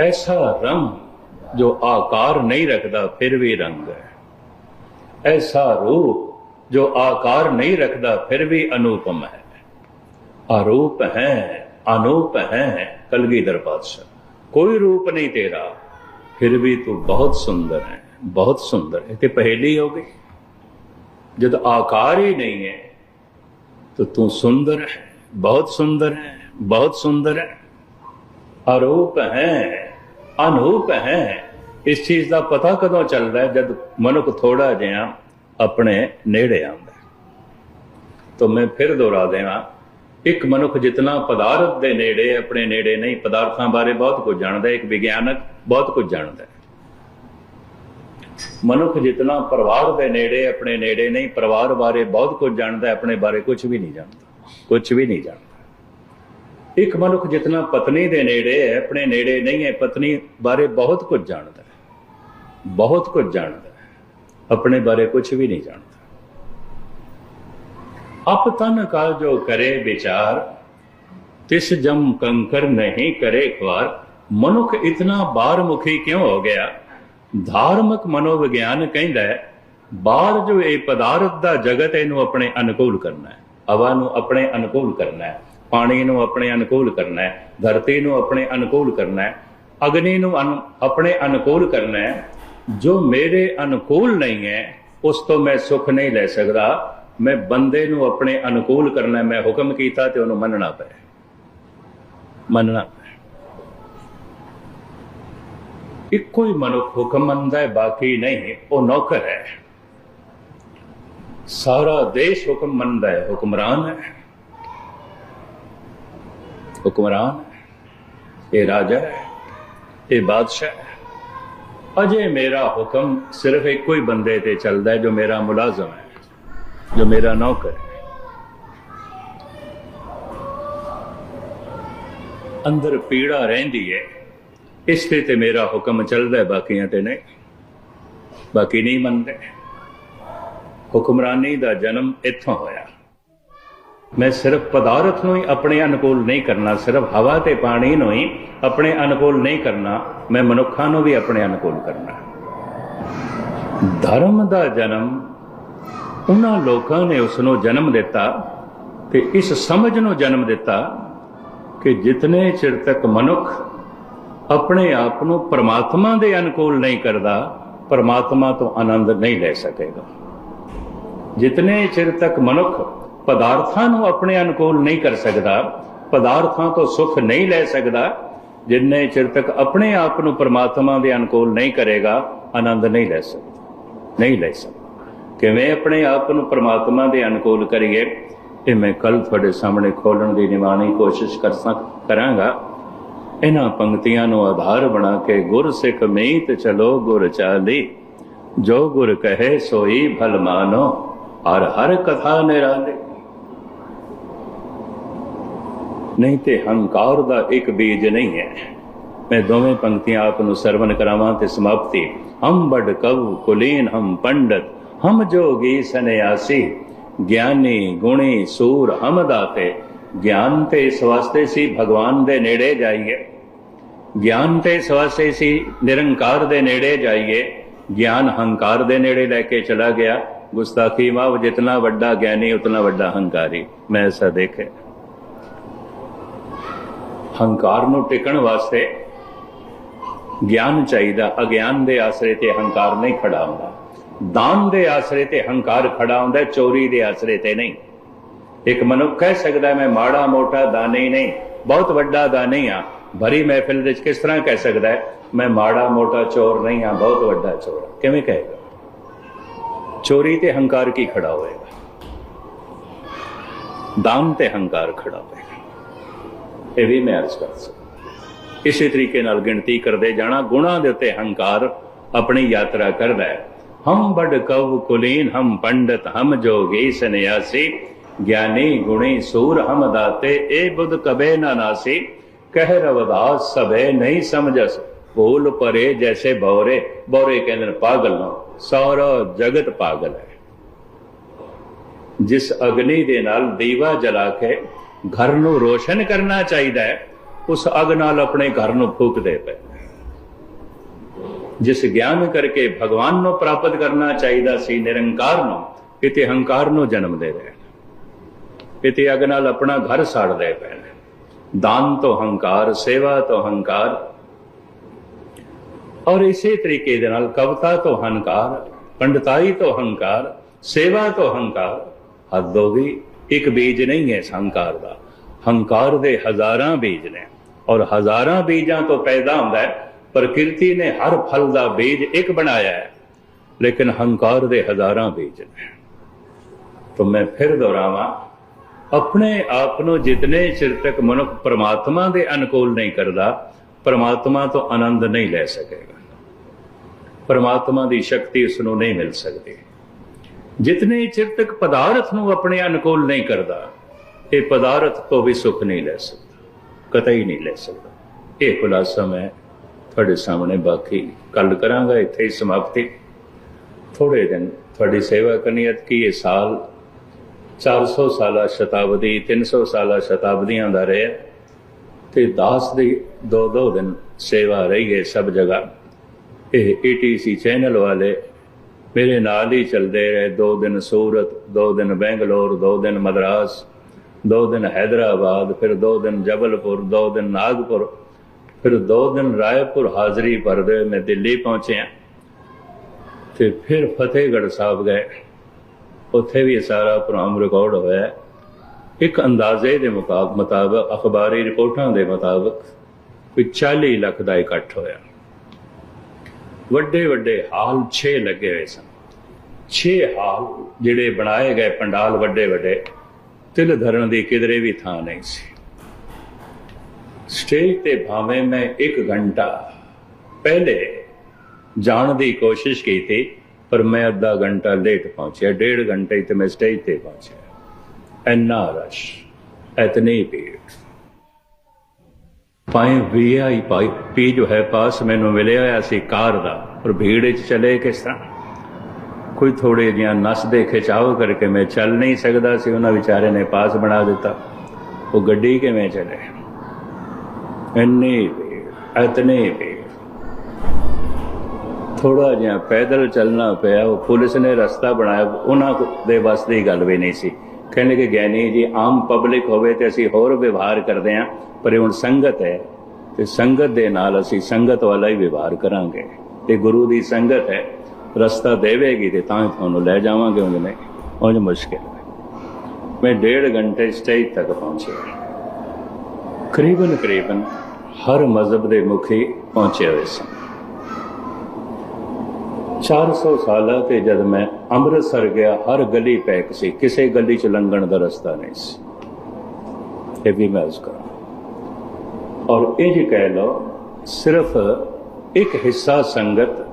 B: ऐसा रंग जो आकार नहीं रखता फिर भी रंग है ऐसा रूप जो आकार नहीं रखता फिर भी अनुपम है आरूप है अनूप है कलगीधर बादशाह कोई रूप नहीं तेरा फिर भी तू बहुत सुंदर है बहुत सुंदर है ते पहेली हो गई जब आकार ही नहीं है तो तू सुंदर है बहुत सुंदर है बहुत सुंदर है ਅਰੂਪ ਹੈ ਅਨੂਪ ਹੈ ਇਸ ਚੀਜ਼ ਦਾ ਪਤਾ ਕਦੋਂ ਚੱਲਦਾ ਹੈ ਜਦ ਮਨੁੱਖ ਥੋੜਾ ਜਿਹਾ ਆਪਣੇ ਨੇੜੇ ਆਉਂਦਾ ਹੈ ਤਾਂ ਮੈਂ ਫਿਰ ਦੁਹਰਾ ਦੇਵਾਂ ਇੱਕ ਮਨੁੱਖ ਜਿਤਨਾ ਪਦਾਰਥ ਦੇ ਨੇੜੇ ਆਪਣੇ ਨੇੜੇ ਨਹੀਂ ਪਦਾਰਥਾਂ ਬਾਰੇ ਬਹੁਤ ਕੁਝ ਜਾਣਦਾ ਹੈ ਇੱਕ ਵਿਗਿਆਨਕ ਬਹੁਤ ਕੁਝ ਜਾਣਦਾ ਹੈ ਮਨੁੱਖ ਜਿਤਨਾ ਪਰਿਵਾਰ ਦੇ ਨੇੜੇ ਆਪਣੇ ਨੇੜੇ ਨਹੀਂ ਪਰਿਵਾਰ ਬਾਰੇ ਬਹੁਤ ਕੁਝ ਜਾਣਦਾ ਹੈ ਆਪਣੇ ਬਾਰੇ ਕੁਝ ਵੀ ਨਹੀਂ ਜਾਣਦਾ ਕੁਝ ਵੀ ਨਹੀਂ ਜਾਣਦਾ ਇੱਕ ਮਨੁੱਖ ਜਿਤਨਾ ਪਤਨੀ ਦੇ ਨੇੜੇ ਹੈ, ਆਪਣੇ ਨੇੜੇ ਨਹੀਂ ਹੈ, ਪਤਨੀ ਬਾਰੇ ਬਹੁਤ ਕੁਝ ਜਾਣਦਾ ਹੈ। ਬਹੁਤ ਕੁਝ ਜਾਣਦਾ ਹੈ। ਆਪਣੇ ਬਾਰੇ ਕੁਝ ਵੀ ਨਹੀਂ ਜਾਣਦਾ। ਅਪ ਤਨ ਕਾ ਜੋ ਕਰੇ ਵਿਚਾਰ, ਤਿਸ ਜਮ ਕੰਕਰ ਨਹੀਂ ਕਰੇ ਖਵਾਰ ਮਨੁੱਖ ਇਤਨਾ ਬਾਹਰਮੁਖੀ ਕਿਉਂ ਹੋ ਗਿਆ? ਧਾਰਮਿਕ ਮਨੋਵਿਗਿਆਨ ਕਹਿੰਦਾ ਹੈ ਬਾਹਰ ਜੋ ਇਹ ਪਦਾਰਥ ਦਾ ਜਗਤ ਇਹਨੂੰ ਆਪਣੇ ਅਨੁਕੂਲ ਕਰਨਾ ਹੈ। ਹਵਾ ਨੂੰ ਆਪਣੇ ਅਨੁਕੂਲ ਕਰਨਾ ਹੈ। ਪਾਣੀ ਨੂੰ ਆਪਣੇ ਅਨੁਕੂਲ ਕਰਨਾ ਹੈ, ਧਰਤੀ ਨੂੰ ਆਪਣੇ ਅਨੁਕੂਲ ਕਰਨਾ ਹੈ, ਅਗਨੀ ਨੂੰ ਅਨ- ਆਪਣੇ ਅਨੁਕੂਲ ਕਰਨਾ ਹੈ, ਜੋ ਮੇਰੇ ਅਨੁਕੂਲ ਨਹੀਂ ਹੈ, ਉਸ ਤੋਂ ਮੈਂ ਸੁੱਖ ਨਹੀਂ ਲੈ ਸਕਦਾ, ਮੈਂ ਬੰਦੇ ਨੂੰ ਆਪਣੇ ਅਨੁਕੂਲ ਕਰਨਾ ਮੈਂ ਹੁਕਮ ਕੀਤਾ ਤੇ ਉਹਨੂੰ ਮੰਨਣਾ ਪਏ ਮੰਨਣਾ ਪਏ ਇੱਕੋ ਹੀ ਮਨੁੱਖ ਹੁਕਮ ਮੰਨਦਾ ਹੈ, ਬਾਕੀ ਨਹੀਂ, ਉਹ ਨੌਕਰ ਹੈ। ਸਾਰਾ ਦੇਸ਼ ਹੁਕਮ ਮੰਨਦਾ ਹੈ, ਹੁਕਮਰਾਨ ਹੈ। ਹੁਕਮਰਾਨ, ਇਹ ਰਾਜਾ ਹੈ, ਇਹ ਬਾਦਸ਼ਾਹ ਹੈ। ਅਜੇ ਮੇਰਾ ਹੁਕਮ ਸਿਰਫ ਇੱਕੋ ਹੀ ਬੰਦੇ ਤੇ ਚੱਲਦਾ ਹੈ ਜੋ ਮੇਰਾ ਮੁਲਾਜ਼ਮ ਹੈ, ਜੋ ਮੇਰਾ ਨੌਕਰ ਹੈ। ਅੰਦਰ ਪੀੜਾ ਰਹਿੰਦੀ ਹੈ, ਇਸ ਤੇ ਤੇ ਮੇਰਾ ਹੁਕਮ ਚੱਲਦਾ ਹੈ, ਬਾਕੀਆਂ ਤੇ ਨਹੀਂ। ਬਾਕੀ ਨਹੀਂ ਮੰਨਦੇ। ਹੁਕਮਰਾਨੀ ਦਾ ਜਨਮ ਇੱਥੋਂ ਹੋਇਆ। ਮੈਂ ਸਿਰਫ ਪਦਾਰਥ ਨੂੰ ਹੀ ਆਪਣੇ ਅਨੁਕੂਲ ਨਹੀਂ ਕਰਨਾ, ਸਿਰਫ ਹਵਾ ਤੇ ਪਾਣੀ ਨੂੰ ਹੀ ਆਪਣੇ ਅਨੁਕੂਲ ਨਹੀਂ ਕਰਨਾ, ਮੈਂ ਮਨੁੱਖਾਂ ਨੂੰ ਵੀ ਆਪਣੇ ਅਨੁਕੂਲ ਕਰਨਾ। ਧਰਮ ਦਾ ਜਨਮ, ਉਹਨਾਂ ਲੋਕਾਂ ਨੇ ਉਸ ਨੂੰ ਜਨਮ ਦਿੱਤਾ ਤੇ ਇਸ ਸਮਝ ਨੂੰ ਜਨਮ ਦਿੱਤਾ ਕਿ ਜਿਤਨੇ ਚਿਰ ਤੱਕ ਮਨੁੱਖ ਆਪਣੇ ਆਪ ਨੂੰ ਪਰਮਾਤਮਾ ਦੇ ਅਨੁਕੂਲ ਨਹੀਂ ਕਰਦਾ, ਪਰਮਾਤਮਾ ਤੋਂ ਆਨੰਦ ਨਹੀਂ ਲੈ ਸਕੇਗਾ। ਜਿਤਨੇ ਚਿਰ ਤੱਕ ਮਨੁੱਖ ਪਦਾਰਥਾਂ ਨੂੰ ਆਪਣੇ ਅਨੁਕੂਲ ਨਹੀਂ ਕਰ ਸਕਦਾ, ਪਦਾਰਥਾਂ ਤੋਂ ਸੁੱਖ ਨਹੀਂ ਲੈ ਸਕਦਾ, ਜਿੰਨੇ ਚਿਰ ਤੱਕ ਆਪਣੇ ਆਪ ਨੂੰ ਪਰਮਾਤਮਾ ਦੇ ਅਨੁਕੂਲ ਨਹੀਂ ਕਰੇਗਾ, ਆਨੰਦ ਨਹੀਂ ਲੈ ਸਕਦਾ, ਨਹੀਂ ਲੈ ਸਕਦਾ। ਕਿਵੇਂ ਆਪਣੇ ਆਪ ਨੂੰ ਪਰਮਾਤਮਾ ਦੇ ਅਨੁਕੂਲ ਕਰੀਏ, ਇਹ ਮੈਂ ਕੱਲ ਤੁਹਾਡੇ ਸਾਹਮਣੇ ਖੋਲਣ ਦੀ ਨਿਵਾਣੀ ਕੋਸ਼ਿਸ਼ ਕਰ ਸਕ, ਕਰਾਂਗਾ। ਇਹਨਾਂ ਪੰਕਤੀਆਂ ਨੂੰ ਆਧਾਰ ਬਣਾ ਕੇ ਗੁਰ ਸਿੱਖ ਮੀਤ ਚਲੋ ਗੁਰ ਚਾਲੀ, ਜੋ ਗੁਰ ਕਹੇ ਸੋਈ ਭਲ ਮਾਨੋ, ਹਰ ਹਰ ਕਥਾ ਨਿਰਾਲੇ। ਨਹੀਂ ਤੇ ਹੰਕਾਰ ਦਾ ਇੱਕ ਬੀਜ ਨਹੀਂ ਹੈ। ਮੈਂ ਦੋਵੇਂ ਪੰਕਤੀਆਂ ਆਪ ਨੂੰ ਸਰਵਨ ਕਰਾਵਾਂ ਤੇ ਸਮਾਪਤੀ। ਹਮ ਬੜ ਕਵ ਕੁਲੀਨ ਹਮ ਪੰਡਤ, ਹਮ ਜੋਗੀ ਸੰਿਆਸੀ ਗਿਆਨੀ ਗੁਣੀ ਸੂਰ ਹਮ ਦਾਤੇ, ਗਿਆਨ ਤੇ ਇਸ ਸੀ ਭਗਵਾਨ ਦੇ ਨੇੜੇ ਜਾਈਏ। ਗਿਆਨ ਤੇ ਸਵਾਸਤੇ ਸੀ ਨਿਰੰਕਾਰ ਦੇ ਨੇੜੇ ਜਾਈਏ। ਗਿਆਨ ਹੰਕਾਰ ਦੇ ਨੇੜੇ ਲੈ ਕੇ ਚਲਾ ਗਿਆ। ਗੁਸਤਾਖੀ ਮਾਵ ਜਿਤਨਾ ਵੱਡਾ ਗਿਆਨੀ, ਉਤਨਾ ਵੱਡਾ ਹੰਕਾਰੀ। ਮੈਂ ਐਸਾ ਦੇਖਿਆ। ਹੰਕਾਰ ਨੂੰ ਟਿਕਣ ਵਾਸਤੇ ਗਿਆਨ ਚਾਹੀਦਾ, ਅਗਿਆਨ ਦੇ ਆਸਰੇ ਤੇ ਹੰਕਾਰ ਨਹੀਂ ਖੜਾ ਹੁੰਦਾ। ਦਾਨ ਦੇ ਆਸਰੇ ਤੇ ਹੰਕਾਰ ਖੜਾ ਹੁੰਦਾ, ਚੋਰੀ ਦੇ ਆਸਰੇ ਤੇ ਨਹੀਂ। ਇੱਕ ਮਨੁੱਖ ਕਹਿ ਸਕਦਾ, ਮੈਂ ਮਾੜਾ, ਮੋਟਾ ਦਾਨੀ ਨਹੀਂ, ਬਹੁਤ ਵੱਡਾ ਦਾਨੀ ਆ ਭਰੀ ਮਹਿਫਿਲ ਵਿੱਚ ਕਿਸ ਤਰ੍ਹਾਂ ਕਹਿ ਸਕਦਾ ਹੈ, ਮੈਂ ਮਾੜਾ, ਮੋਟਾ ਚੋਰ ਨਹੀਂ ਆ ਬਹੁਤ ਵੱਡਾ ਚੋਰ ਕਿਵੇਂ ਕਹੇਗਾ? ਚੋਰੀ ਤੇ ਹੰਕਾਰ ਕੀ ਖੜਾ ਹੋਏਗਾ? ਦਾਨ ਤੇ ਹੰਕਾਰ ਖੜਾ ਹੋਏਗਾ। ਇਹ ਵੀ ਮੈਂ ਅਰਜ਼ ਕਰ ਸਕਦਾ। ਇਸੇ ਤਰੀਕੇ ਨਾਲ ਗਿਣਤੀ ਕਰਦੇ ਜਾਣਾ, ਗੁਣਾ ਦੇ ਉੱਤੇ ਹੰਕਾਰ ਆਪਣੀ ਯਾਤਰਾ ਕਰਦਾ ਹੈ। ਹਮ ਬੜ ਕਵ ਕੁਲੀਨ, ਹਮ ਪੰਡਤ, ਹਮ ਜੋਗੀ ਸੰਿਆਸੀ ਗਿਆਨੀ ਗੁਣੀ ਸੂਰ ਹਮ ਦਾਤੇ ਇਹ ਬੁੱਧ ਕਬੇ ਨਾ ਨਾਸੀ। ਕਹਿ ਰਵਦਾਸ, ਸਭੇ ਨਹੀਂ ਸਮਝਸ। ਭੂਲ ਪਰੇ ਜੈਸੇ ਬੌਰੇ ਬੌਰੇ ਕਹਿੰਦੇ ਨੇ ਪਾਗਲ ਨਾ ਸਾਰਾ ਜਗਤ ਪਾਗਲ ਹੈ। ਜਿਸ ਅਗਨੀ ਦੇ ਨਾਲ ਦੀਵਾ ਜਲਾ ਕੇ ਘਰ ਨੂੰ ਰੋਸ਼ਨ ਕਰਨਾ ਚਾਹੀਦਾ ਹੈ, ਉਸ ਅਗ ਨਾਲ ਆਪਣੇ ਘਰ ਨੂੰ ਫੂਕਦੇ ਪਏ। ਜਿਸ ਗਿਆਨ ਕਰਕੇ ਭਗਵਾਨ ਨੂੰ ਪ੍ਰਾਪਤ ਕਰਨਾ ਚਾਹੀਦਾ ਸੀ, ਨਿਰੰਕਾਰ ਨੂੰ, ਇਤੇ ਹੰਕਾਰ ਨੂੰ ਜਨਮ ਦੇ ਰਹੇ। ਨੇ ਇਤੇ ਅਗ ਨਾਲ ਆਪਣਾ ਘਰ ਸਾੜਦੇ ਪਏ ਨੇ। ਦਾਨ ਤੋਂ ਹੰਕਾਰ, ਸੇਵਾ ਤੋਂ ਹੰਕਾਰ। ਔਰ ਇਸੇ ਤਰੀਕੇ ਦੇ ਨਾਲ ਕਵਤਾ ਤੋਂ ਹੰਕਾਰ, ਪੰਡਤਾਈ ਤੋਂ ਹੰਕਾਰ, ਸੇਵਾ ਤੋਂ ਹੰਕਾਰ, ਹੱਦ ਹੋ ਗਈ। ਇੱਕ ਬੀਜ ਨਹੀਂ ਹੈ ਇਸ ਹੰਕਾਰ ਦਾ। ਹੰਕਾਰ ਦੇ ਹਜ਼ਾਰਾਂ ਬੀਜ ਨੇ ਔਰ ਹਜ਼ਾਰਾਂ ਬੀਜਾਂ ਤੋਂ ਪੈਦਾ ਹੁੰਦਾ ਹੈ, ਪ੍ਰਕਿਰਤੀ ਨੇ ਹਰ ਫਲ ਦਾ ਬੀਜ ਇੱਕ ਬਣਾਇਆ ਹੈ, ਲੇਕਿਨ ਹੰਕਾਰ ਦੇ ਹਜ਼ਾਰਾਂ ਬੀਜ ਨੇ। ਤਾਂ ਮੈਂ ਫਿਰ ਦੁਹਰਾਵਾਂ, ਆਪਣੇ ਆਪ ਨੂੰ ਜਿਤਨੇ ਚਿਰ ਤੱਕ ਮਨੁੱਖ ਪਰਮਾਤਮਾ ਦੇ ਅਨੁਕੂਲ ਨਹੀਂ ਕਰਦਾ, ਪ੍ਰਮਾਤਮਾ ਤੋਂ ਆਨੰਦ ਨਹੀਂ ਲੈ ਸਕੇਗਾ। ਪਰਮਾਤਮਾ ਦੀ ਸ਼ਕਤੀ ਉਸ ਨੂੰ ਨਹੀਂ ਮਿਲ ਸਕਦੀ। ਜਿਤਨੇ ਚਿਰ ਤੱਕ ਪਦਾਰਥ ਨੂੰ ਆਪਣੇ ਅਨੁਕੂਲ ਨਹੀਂ ਕਰਦਾ, ਇਹ ਪਦਾਰਥ ਤੋਂ ਵੀ ਸੁੱਖ ਨਹੀਂ ਲੈ ਸਕਦਾ, ਕਤਈ ਨਹੀਂ ਲੈ ਸਕਦਾ। ਇਹ ਖੁਲਾਸਾ ਮੈਂ ਤੁਹਾਡੇ ਸਾਹਮਣੇ ਬਾਕੀ ਕੱਲ ਕਰਾਂਗਾ, ਇੱਥੇ ਹੀ ਸਮਾਪਤੀ। ਥੋੜੇ ਦਿਨ ਤੁਹਾਡੀ ਸੇਵਾ ਕਰਨੀ ਕਿ ਇਹ ਸਾਲ 400 ਸਾਲਾ ਸ਼ਤਾਬਦੀ 300 ਸਾਲਾ ਸ਼ਤਾਬਦੀਆਂ ਦਾ ਰਿਹਾ। ਤੇ ਦਾਸ ਦੀ ਦੋ ਦੋ ਦਿਨ ਸੇਵਾ ਰਹੀ ਹੈ ਸਭ ਜਗ੍ਹਾ। ਇਹ ਏਟੀਸੀ ਚੈਨਲ ਵਾਲੇ ਮੇਰੇ ਨਾਲ ਹੀ ਚੱਲਦੇ ਰਹੇ। ਦੋ ਦਿਨ ਸੂਰਤ, ਦੋ ਦਿਨ ਬੈਂਗਲੌਰ, ਦੋ ਦਿਨ ਮਦਰਾਸ, ਦੋ ਦਿਨ ਹੈਦਰਾਬਾਦ, ਫਿਰ ਦੋ ਦਿਨ ਜਬਲਪੁਰ, ਦੋ ਦਿਨ ਨਾਗਪੁਰ, ਫਿਰ ਦੋ ਦਿਨ ਰਾਏਪੁਰ ਹਾਜ਼ਰੀ ਭਰਦੇ ਮੈਂ ਦਿੱਲੀ ਪਹੁੰਚਿਆ। ਤੇ ਫਿਰ ਫਤਿਹਗੜ੍ਹ ਸਾਹਿਬ ਗਏ। ਉੱਥੇ ਵੀ ਇਹ ਸਾਰਾ ਪ੍ਰੋਗਰਾਮ ਰਿਕਾਰਡ ਹੋਇਆ। ਇੱਕ ਅੰਦਾਜ਼ੇ ਦੇ ਮੁਤਾਬਕ ਮੁਤਾਬਕ, ਅਖਬਾਰੀ ਰਿਪੋਰਟਾਂ ਦੇ ਮੁਤਾਬਕ ਕੋਈ 40 ਲੱਖ ਦਾ ਇਕੱਠ ਹੋਇਆ। ਵੱਡੇ ਵੱਡੇ ਹਾਲ 6 ਲੱਗੇ ਹੋਏ ਸਨ। 6 ਹਾਲ ਜਿਹੜੇ ਬਣਾਏ ਗਏ ਪੰਡਾਲ ਵੱਡੇ ਵੱਡੇ, ਤਿਲ ਧਰਨ ਦੀ ਕਿਧਰੇ ਵੀ ਥਾਂ ਨਹੀਂ ਸੀ। ਸਟੇਜ ਤੇ ਭਾਵੇਂ ਮੈਂ 1 ਘੰਟਾ ਪਹਿਲੇ ਜਾਣ ਦੀ ਕੋਸ਼ਿਸ਼ ਕੀਤੀ, ਪਰ ਮੈਂ ਅੱਧਾ ਘੰਟਾ ਲੇਟ ਪਹੁੰਚਿਆ। ਡੇਢ ਘੰਟੇ ਤੇ ਮੈਂ ਸਟੇਜ ਤੇ ਪਹੁੰਚਿਆ। ਇੰਨਾ ਰਸ਼ ਇਤਨੀ ਭੀੜ। ਪਾਏ ਵੀਆਈ ਪਾਈ ਪੀ ਜੋ ਹੈ ਪਾਸ ਮੈਨੂੰ ਮਿਲਿਆ ਹੋਇਆ ਸੀ ਕਾਰ ਦਾ, ਪਰ ਭੀੜ ਵਿੱਚ ਚਲੇ ਕਿਸ ਤਰ੍ਹਾਂ? ਕੋਈ ਥੋੜੇ ਜਿਹਾ ਨਸ ਦੇ ਖਿਚਾਵ ਕਰਕੇ ਮੈਂ ਚੱਲ ਨਹੀਂ ਸਕਦਾ ਸੀ, ਉਹਨਾਂ ਵਿਚਾਰੇ ਨੇ ਪਾਸ ਬਣਾ ਦਿੱਤਾ। ਉਹ ਗੱਡੀ ਕਿਵੇਂ ਚਲੇ? ਇੰਨੀ ਭੀੜ ਇਤਨੀ ਥੋੜਾ ਜਿਹਾ ਪੈਦਲ ਚੱਲਣਾ ਪਿਆ, ਉਹ ਪੁਲਿਸ ਨੇ ਰਸਤਾ ਬਣਾਇਆ, ਉਹਨਾਂ ਦੇ ਵੱਸ ਦੀ ਗੱਲ ਵੀ ਨਹੀਂ ਸੀ। ਕਹਿੰਦੇ ਕਿ ਗਿਆਨੀ ਜੀ, ਆਮ ਪਬਲਿਕ ਹੋਵੇ ਤੇ ਅਸੀਂ ਹੋਰ ਵਿਵਹਾਰ ਕਰਦੇ ਹਾਂ, ਪਰ ਇਹ ਹੁਣ ਸੰਗਤ ਹੈ ਤੇ ਸੰਗਤ ਦੇ ਨਾਲ ਅਸੀਂ ਸੰਗਤ ਵਾਲਾ ਹੀ ਵਿਵਹਾਰ ਕਰਾਂਗੇ। ਤੇ ਗੁਰੂ ਦੀ ਸੰਗਤ ਹੈ, ਰਸਤਾ ਦੇਵੇਗੀ ਤੇ ਤਾਂ ਹੀ ਤੁਹਾਨੂੰ ਲੈ ਜਾਵਾਂਗੇ ਉਂਝ ਨਹੀਂ, ਉਂਝ ਮੁਸ਼ਕਿਲ ਹੈ। ਮੈਂ ਡੇਢ ਘੰਟੇ ਸਟੇਜ ਤੱਕ ਪਹੁੰਚਿਆ। ਕਰੀਬਨ ਕਰੀਬਨ ਹਰ ਮਜ਼ਹਬ ਦੇ ਮੁਖੀ ਪਹੁੰਚੇ ਹੋਏ ਸਨ। 400 ਸਾਲਾਂ ਤੇ ਜਦ ਮੈਂ ਅੰਮ੍ਰਿਤਸਰ ਗਿਆ, ਹਰ ਗਲੀ ਪੈਕ ਸੀ, ਕਿਸੇ ਗਲੀ ਚ ਲੰਘਣ ਦਾ ਰਸਤਾ ਨਹੀਂ ਸੀ। ਇਹ ਵੀ ਮੈਂ ਉਸ ਕਰਾਂ। ਔਰ ਇਹ ਜੇ ਕਹਿ ਲਓ, ਸਿਰਫ ਇੱਕ ਹਿੱਸਾ ਸੰਗਤ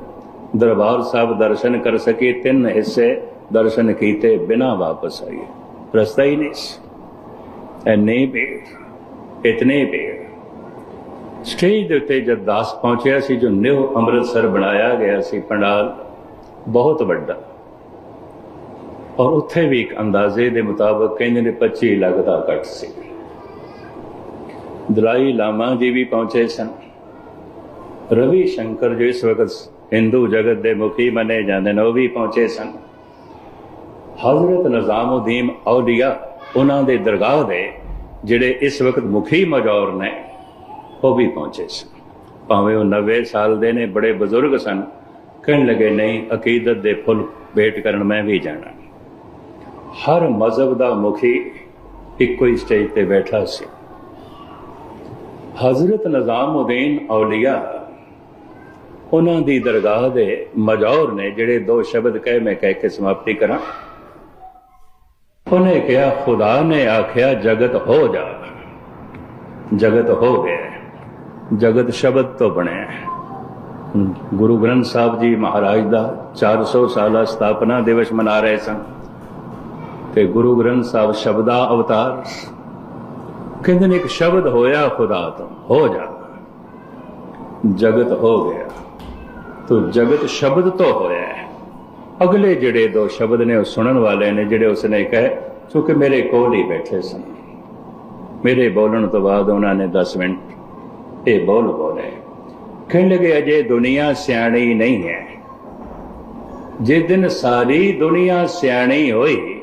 B: ਦਰਬਾਰ ਸਾਹਿਬ ਦਰਸ਼ਨ ਕਰ ਸਕੇ, ਤਿੰਨ ਹਿੱਸੇ ਦਰਸ਼ਨ ਕੀਤੇ, ਬਿਨਾ ਵਾਪਸ ਆਈਏ ਰਸਤਾ ਹੀ ਨਹੀਂ ਸੀ। ਐਨੇ ਭੀੜ, ਇਤਨੇ ਭੀੜ। ਸਟੇਜ ਦੇ ਉੱਤੇ ਜਦ ਦਾਸ ਪਹੁੰਚਿਆ ਸੀ, ਜੋ ਨਿਊ ਅੰਮ੍ਰਿਤਸਰ ਬਣਾਇਆ ਗਿਆ ਸੀ, ਪੰਡਾਲ ਬਹੁਤ ਵੱਡਾ। ਔਰ ਉੱਥੇ ਵੀ ਇੱਕ ਅੰਦਾਜ਼ੇ ਦੇ ਮੁਤਾਬਕ ਕਹਿੰਦੇ ਨੇ 25 ਲੱਖ ਦਾ ਇਕੱਠ ਸੀ। ਦਲਾਈ ਲਾਮਾ ਜੀ ਵੀ ਪਹੁੰਚੇ ਸਨ। ਰਵੀ ਸ਼ੰਕਰ ਜੋ ਇਸ ਵਕਤ ਹਿੰਦੂ ਜਗਤ ਦੇ ਮੁਖੀ ਮੰਨੇ ਜਾਂਦੇ ਨੇ, ਉਹ ਵੀ ਪਹੁੰਚੇ ਸਨ। ਹਜ਼ਰਤ ਨਿਜ਼ਾਮਉਦੀਨ ਔਲੀਆ ਉਹਨਾਂ ਦੇ ਦਰਗਾਹ ਦੇ ਜਿਹੜੇ ਇਸ ਵਕਤ ਮੁਖੀ ਮਜੌਰ ਨੇ, ਉਹ ਵੀ ਪਹੁੰਚੇ ਸਨ। ਭਾਵੇਂ ਉਹ 90 ਸਾਲ ਦੇ ਨੇ, ਬੜੇ ਬਜ਼ੁਰਗ ਸਨ। ਕਹਿਣ ਲੱਗੇ, ਨਹੀਂ, ਅਕੀਦਤ ਦੇ ਫੁੱਲ ਭੇਟ ਕਰਨ ਮੈਂ ਵੀ ਜਾਣਾ ਹਰ ਮਜ਼ਹਬ ਦਾ ਮੁਖੀ ਇੱਕੋ ਹੀ ਸਟੇਜ ਤੇ ਬੈਠਾ ਸੀ। ਹਜ਼ਰਤ ਨਿਜ਼ਾਮਉਦੀਨ ਔਲੀਆ ਉਹਨਾਂ ਦੀ ਦਰਗਾਹ ਦੇ ਮਜੌਰ ਨੇ ਜਿਹੜੇ ਦੋ ਸ਼ਬਦ ਕਹਿ ਮੈਂ ਕਹਿ ਕੇ ਸਮਾਪਤੀ ਕਰਾਂ। ਉਹਨੇ ਕਿਹਾ, ਖੁਦਾ ਨੇ ਆਖਿਆ, ਜਗਤ ਹੋ ਜਾ। ਜਗਤ ਹੋ ਗਿਆ। ਜਗਤ ਸ਼ਬਦ ਤੋਂ ਬਣਿਆ ਗੁਰੂ ਗ੍ਰੰਥ ਸਾਹਿਬ ਜੀ ਮਹਾਰਾਜ ਦਾ 400 ਸਾਲਾ ਸਥਾਪਨਾ ਦਿਵਸ ਮਨਾ ਰਹੇ ਸਨ। ਤੇ ਗੁਰੂ ਗ੍ਰੰਥ ਸਾਹਿਬ ਸ਼ਬਦਾ ਅਵਤਾਰ। ਕਹਿੰਦੇ ਨੇ ਇੱਕ ਸ਼ਬਦ ਹੋਇਆ, ਖੁਦਾ ਤੋਂ, ਹੋ ਜਾ। ਜਗਤ ਹੋ ਗਿਆ। ਤੋ ਜਗਤ ਸ਼ਬਦ ਤੋਂ ਹੋਇਆ ਅਗਲੇ ਜਿਹੜੇ ਦੋ ਸ਼ਬਦ ਨੇ ਉਹ ਸੁਣਨ ਵਾਲੇ ਨੇ, ਜਿਹੜੇ ਉਸਨੇ ਕਹੇ, ਕਿਉਂਕਿ ਮੇਰੇ ਕੋਲ ਹੀ ਬੈਠੇ ਸਨ ਮੇਰੇ ਬੋਲਣ ਤੋਂ ਬਾਅਦ ਉਹਨਾਂ ਨੇ 10 ਮਿੰਟ, ਇਹ ਬੋਲ ਬੋਲੇ। ਕਹਿਣ ਲੱਗੇ, ਅਜੇ ਦੁਨੀਆ ਸਿਆਣੀ ਨਹੀਂ ਹੈ। ਜਿਸ ਦਿਨ ਸਾਰੀ ਦੁਨੀਆ ਸਿਆਣੀ ਹੋਈ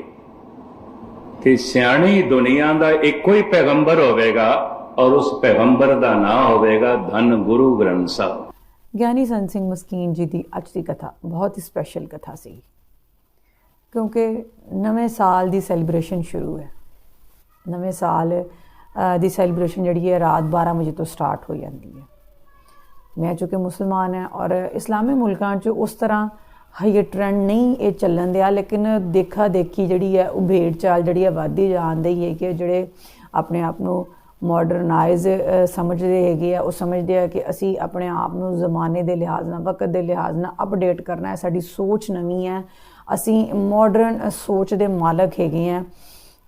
B: ਤੇ ਸਿਆਣੀ ਦੁਨੀਆ ਦਾ ਇੱਕੋ ਹੀ ਪੈਗੰਬਰ ਹੋਵੇਗਾ ਔਰ ਉਸ ਪੈਗੰਬਰ ਦਾ ਨਾਮ ਹੋਵੇਗਾ ਧੰਨ ਗੁਰੂ ਗ੍ਰੰਥ ਸਾਹਿਬ।
A: ਗਿਆਨੀ ਸੰਤ ਸਿੰਘ ਮਸਕੀਨ ਜੀ ਦੀ ਅੱਜ ਦੀ ਕਥਾ ਬਹੁਤ ਹੀ ਸਪੈਸ਼ਲ ਕਥਾ ਸੀ। ਕਿਉਂਕਿ ਨਵੇਂ ਸਾਲ ਦੀ ਸੈਲੀਬ੍ਰੇਸ਼ਨ ਸ਼ੁਰੂ ਹੈ। ਨਵੇਂ ਸਾਲ ਦੀ ਸੈਲੀਬ੍ਰੇਸ਼ਨ ਜਿਹੜੀ ਹੈ ਰਾਤ 12 ਵਜੇ ਤੋਂ ਸਟਾਰਟ ਹੋ ਜਾਂਦੀ ਹੈ। ਮੈਂ ਚੁੱਕੇ ਮੁਸਲਮਾਨ ਹਾਂ ਔਰ ਇਸਲਾਮੀ ਮੁਲਕਾਂ 'ਚ ਉਸ ਤਰ੍ਹਾਂ ਹਾਈ ਟ੍ਰੈਂਡ ਨਹੀਂ, ਇਹ ਚੱਲਣ ਦਿਆ, ਲੇਕਿਨ ਦੇਖਾ ਦੇਖੀ ਜਿਹੜੀ ਹੈ, ਉਹ ਭੇਡ ਚਾਲ ਜਿਹੜੀ ਹੈ ਵੱਧਦੀ ਜਾਂਦੀ ਹੈ ਕਿ ਜਿਹੜੇ ਆਪਣੇ ਆਪ ਨੂੰ ਮਾਡਰਨਾਈਜ਼ ਸਮਝਦੇ ਹੈਗੇ ਆ, ਉਹ ਸਮਝਦੇ ਆ ਕਿ ਅਸੀਂ ਆਪਣੇ ਆਪ ਨੂੰ ਜ਼ਮਾਨੇ ਦੇ ਲਿਹਾਜ਼ ਨਾਲ, ਵਕਤ ਦੇ ਲਿਹਾਜ਼ ਨਾਲ ਅਪਡੇਟ ਕਰਨਾ ਹੈ, ਸਾਡੀ ਸੋਚ ਨਵੀਂ ਹੈ, ਅਸੀਂ ਮਾਡਰਨ ਸੋਚ ਦੇ ਮਾਲਕ ਹੈਗੇ ਆ।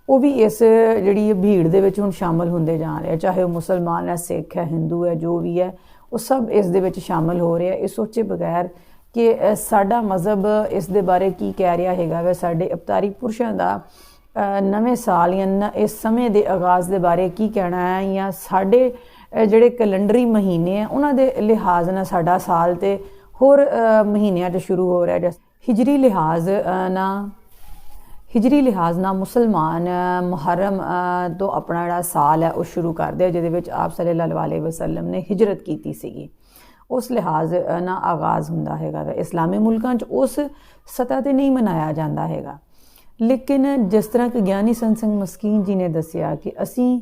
A: ਉਹ ਵੀ ਇਸ ਜਿਹੜੀ ਭੀੜ ਦੇ ਵਿੱਚ ਹੁਣ ਸ਼ਾਮਲ ਹੁੰਦੇ ਜਾ ਰਹੇ ਆ, ਚਾਹੇ ਉਹ ਮੁਸਲਮਾਨ ਹੈ, ਸਿੱਖ ਹੈ, ਹਿੰਦੂ ਹੈ, ਜੋ ਵੀ ਹੈ, ਉਹ ਸਭ ਇਸ ਦੇ ਵਿੱਚ ਸ਼ਾਮਲ ਹੋ ਰਹੇ ਆ। ਇਹ ਸੋਚੇ ਬਗੈਰ ਕਿ ਸਾਡਾ ਮਜ਼ਹਬ ਇਸ ਦੇ ਬਾਰੇ ਕੀ ਕਹਿ ਰਿਹਾ ਹੈਗਾ ਵੇ, ਸਾਡੇ ਅਵਤਾਰੀ ਪੁਰਸ਼ਾਂ ਦਾ ਨਵੇਂ ਸਾਲ ਜਾਂ ਇਸ ਸਮੇਂ ਦੇ ਆਗਾਜ਼ ਦੇ ਬਾਰੇ ਕੀ ਕਹਿਣਾ ਹੈ ਜਾਂ ਸਾਡੇ ਜਿਹੜੇ ਕੈਲੰਡਰੀ ਮਹੀਨੇ ਆ ਉਹਨਾਂ ਦੇ ਲਿਹਾਜ਼ ਨਾਲ ਸਾਡਾ ਸਾਲ ਤੇ ਹੋਰ ਮਹੀਨਿਆਂ 'ਚ ਸ਼ੁਰੂ ਹੋ ਰਿਹਾ ਜਿਸ ਹਿਜਰੀ ਲਿਹਾਜ਼ ਨਾ, ਹਿਜਰੀ ਲਿਹਾਜ਼ ਨਾਲ ਮੁਸਲਮਾਨ ਮੁਹਰਮ ਤੋਂ ਆਪਣਾ ਜਿਹੜਾ ਸਾਲ ਹੈ, ਉਹ ਸ਼ੁਰੂ ਕਰਦੇ ਆ, ਜਿਹਦੇ ਵਿੱਚ ਆਪ ਸੱਲੱਲਾਹੁ ਅਲੈਹਿ ਵਸੱਲਮ ਨੇ ਹਿਜਰਤ ਕੀਤੀ ਸੀਗੀ। ਉਸ ਲਿਹਾਜ਼ ਅ, ਨਾਲ ਆਗਾਜ਼ ਹੁੰਦਾ ਹੈਗਾ ਵਾ ਇਸਲਾਮੀ ਮੁਲਕਾਂ 'ਚ ਉਸ ਸਤਹ ਤੇ ਨਹੀਂ ਮਨਾਇਆ ਜਾਂਦਾ ਹੈਗਾ ਲੇਕਿਨ ਜਿਸ ਤਰ੍ਹਾਂ ਕਿ ਗਿਆਨੀ ਸੰਤ ਸਿੰਘ ਮਸਕੀਨ ਜੀ ਨੇ ਦੱਸਿਆ ਕਿ ਅਸੀਂ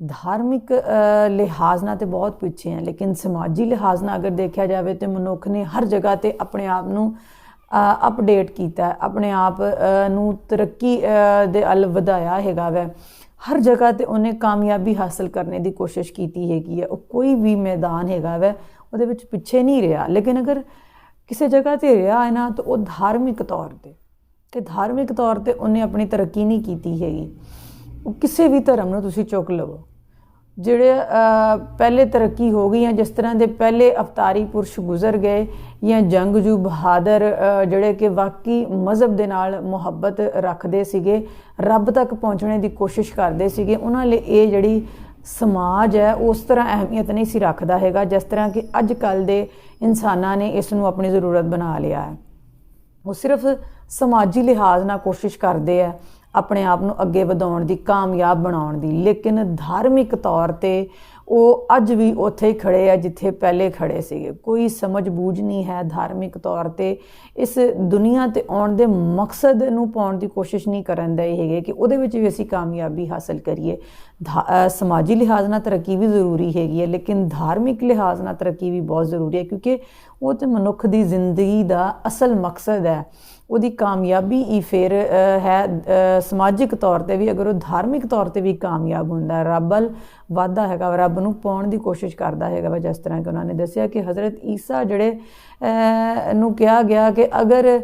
A: ਧਾਰਮਿਕ ਅ, ਲਿਹਾਜ਼ ਨਾਲ ਤੇ ਬਹੁਤ ਪਿੱਛੇ ਹਾਂ ਲੇਕਿਨ ਸਮਾਜੀ ਲਿਹਾਜ਼ ਨਾਲ ਅਗਰ ਦੇਖਿਆ ਜਾਵੇ ਤੇ ਮਨੁੱਖ ਨੇ ਹਰ ਜਗ੍ਹਾ ਤੇ ਆਪਣੇ ਆਪ ਨੂੰ ਅਪਡੇਟ ਕੀਤਾ ਹੈ, ਆਪਣੇ ਆਪ ਅ, ਨੂੰ ਤਰੱਕੀ ਅ, ਦੇ ਵੱਲ ਵਧਾਇਆ ਹੈਗਾ ਵੈ ਹਰ ਜਗ੍ਹਾ ਤੇ ਉਹਨੇ ਕਾਮਯਾਬੀ ਹਾਸਲ ਕਰਨ ਦੀ ਕੋਸ਼ਿਸ਼ ਕੀਤੀ ਹੈਗੀ ਹੈ ਉਹ ਕੋਈ ਵੀ ਮੈਦਾਨ ਹੈਗਾ ਵੈ ਉਹਦੇ ਵਿੱਚ ਪਿੱਛੇ ਨਹੀਂ ਰਿਹਾ। ਲੇਕਿਨ ਅਗਰ ਕਿਸੇ ਜਗ੍ਹਾ ਤੇ ਰਿਹਾ ਹੈ ਨਾ, ਤਾਂ ਉਹ ਧਾਰਮਿਕ ਤੌਰ ਤੇ ਤੇ ਧਾਰਮਿਕ ਤੌਰ ਤੇ ਉਹਨੇ ਆਪਣੀ ਤਰੱਕੀ ਨਹੀਂ ਕੀਤੀ ਹੈਗੀ। ਉਹ ਕਿਸੇ ਵੀ ਧਰਮ ਨੂੰ ਤੁਸੀਂ ਚੁੱਕ ਲਵੋ। ਜਿਹੜੇ ਪਹਿਲੇ ਤਰੱਕੀ ਹੋ ਗਈ ਜਾਂ ਜਿਸ ਤਰ੍ਹਾਂ ਦੇ ਪਹਿਲੇ ਅਵਤਾਰੀ ਪੁਰਸ਼ ਗੁਜ਼ਰ ਗਏ ਜਾਂ ਜੰਗਜੂ ਬਹਾਦਰ ਜਿਹੜੇ ਕਿ ਵਾਕਈ ਮਜ਼ਹਬ ਦੇ ਨਾਲ ਮੁਹੱਬਤ ਰੱਖਦੇ ਸੀਗੇ, ਰੱਬ ਤੱਕ ਪਹੁੰਚਣੇ ਦੀ ਕੋਸ਼ਿਸ਼ ਕਰਦੇ ਸੀਗੇ, ਉਹਨਾਂ ਲਈ ਇਹ ਜਿਹੜੀ ਸਮਾਜ ਹੈ, ਉਸ ਤਰ੍ਹਾਂ ਅਹਿਮੀਅਤ ਨਹੀਂ ਸੀ ਰੱਖਦਾ ਹੈਗਾ, ਜਿਸ ਤਰ੍ਹਾਂ ਕਿ ਅੱਜ ਕੱਲ ਦੇ ਇਨਸਾਨਾਂ ਨੇ ਇਸ ਨੂੰ ਆਪਣੀ ਜ਼ਰੂਰਤ ਬਣਾ ਲਿਆ ਹੈ। ਉਹ ਸਿਰਫ ਸਮਾਜੀ ਲਿਹਾਜ਼ ਨਾਲ ਕੋਸ਼ਿਸ਼ ਕਰਦੇ ਆ ਆਪਣੇ ਆਪ ਨੂੰ ਅੱਗੇ ਵਧਾਉਣ ਦੀ, ਕਾਮਯਾਬ ਬਣਾਉਣ ਦੀ। ਲੇਕਿਨ ਧਾਰਮਿਕ ਤੌਰ ਤੇ ਉਹ ਅੱਜ ਵੀ ਉੱਥੇ ਹੀ ਖੜੇ ਆ, ਜਿੱਥੇ ਪਹਿਲੇ ਖੜੇ ਸੀਗੇ। ਕੋਈ ਸਮਝ ਬੂਝ ਨਹੀਂ ਹੈ ਧਾਰਮਿਕ ਤੌਰ ਤੇ। ਇਸ ਦੁਨੀਆ ਤੇ ਆਉਣ ਦੇ ਮਕਸਦ ਨੂੰ ਪਾਉਣ ਦੀ ਕੋਸ਼ਿਸ਼ ਨਹੀਂ ਕਰਨ ਦੇ ਹੈਗੇ ਕਿ ਉਹਦੇ ਵਿੱਚ ਵੀ ਅਸੀਂ ਕਾਮਯਾਬੀ ਹਾਸਲ ਕਰੀਏ। ਧਾ- ਸਮਾਜੀ ਲਿਹਾਜ਼ ਨਾਲ ਤਰੱਕੀ ਵੀ ਜ਼ਰੂਰੀ ਹੈਗੀ ਹੈ, ਲੇਕਿਨ ਧਾਰਮਿਕ ਲਿਹਾਜ਼ ਨਾਲ ਤਰੱਕੀ ਵੀ ਬਹੁਤ ਜ਼ਰੂਰੀ ਹੈ, ਕਿਉਂਕਿ ਉਹ ਤੇ ਮਨੁੱਖ ਦੀ ਜ਼ਿੰਦਗੀ ਦਾ ਅਸਲ ਮਕਸਦ ਹੈ। ਉਹਦੀ ਕਾਮਯਾਬੀ ਹੀ ਫਿਰ ਹੈ ਸਮਾਜਿਕ ਤੌਰ ਤੇ ਵੀ ਅਗਰ ਉਹ ਧਾਰਮਿਕ ਤੌਰ ਤੇ ਵੀ ਕਾਮਯਾਬ ਹੁੰਦਾ ਹੈ ਰੱਬ ਵੱਲ ਹੈਗਾ ਵਾ, ਰੱਬ ਨੂੰ ਪਾਉਣ ਦੀ ਕੋਸ਼ਿਸ਼ ਕਰਦਾ ਹੈਗਾ ਵਾ ਜਿਸ ਤਰ੍ਹਾਂ ਕਿ ਉਹਨਾਂ ਨੇ ਦੱਸਿਆ ਕਿ ਹਜ਼ਰਤ ਈਸਾ ਜਿਹੜੇ ਨੂੰ ਕਿਹਾ ਗਿਆ ਕਿ ਅਗਰ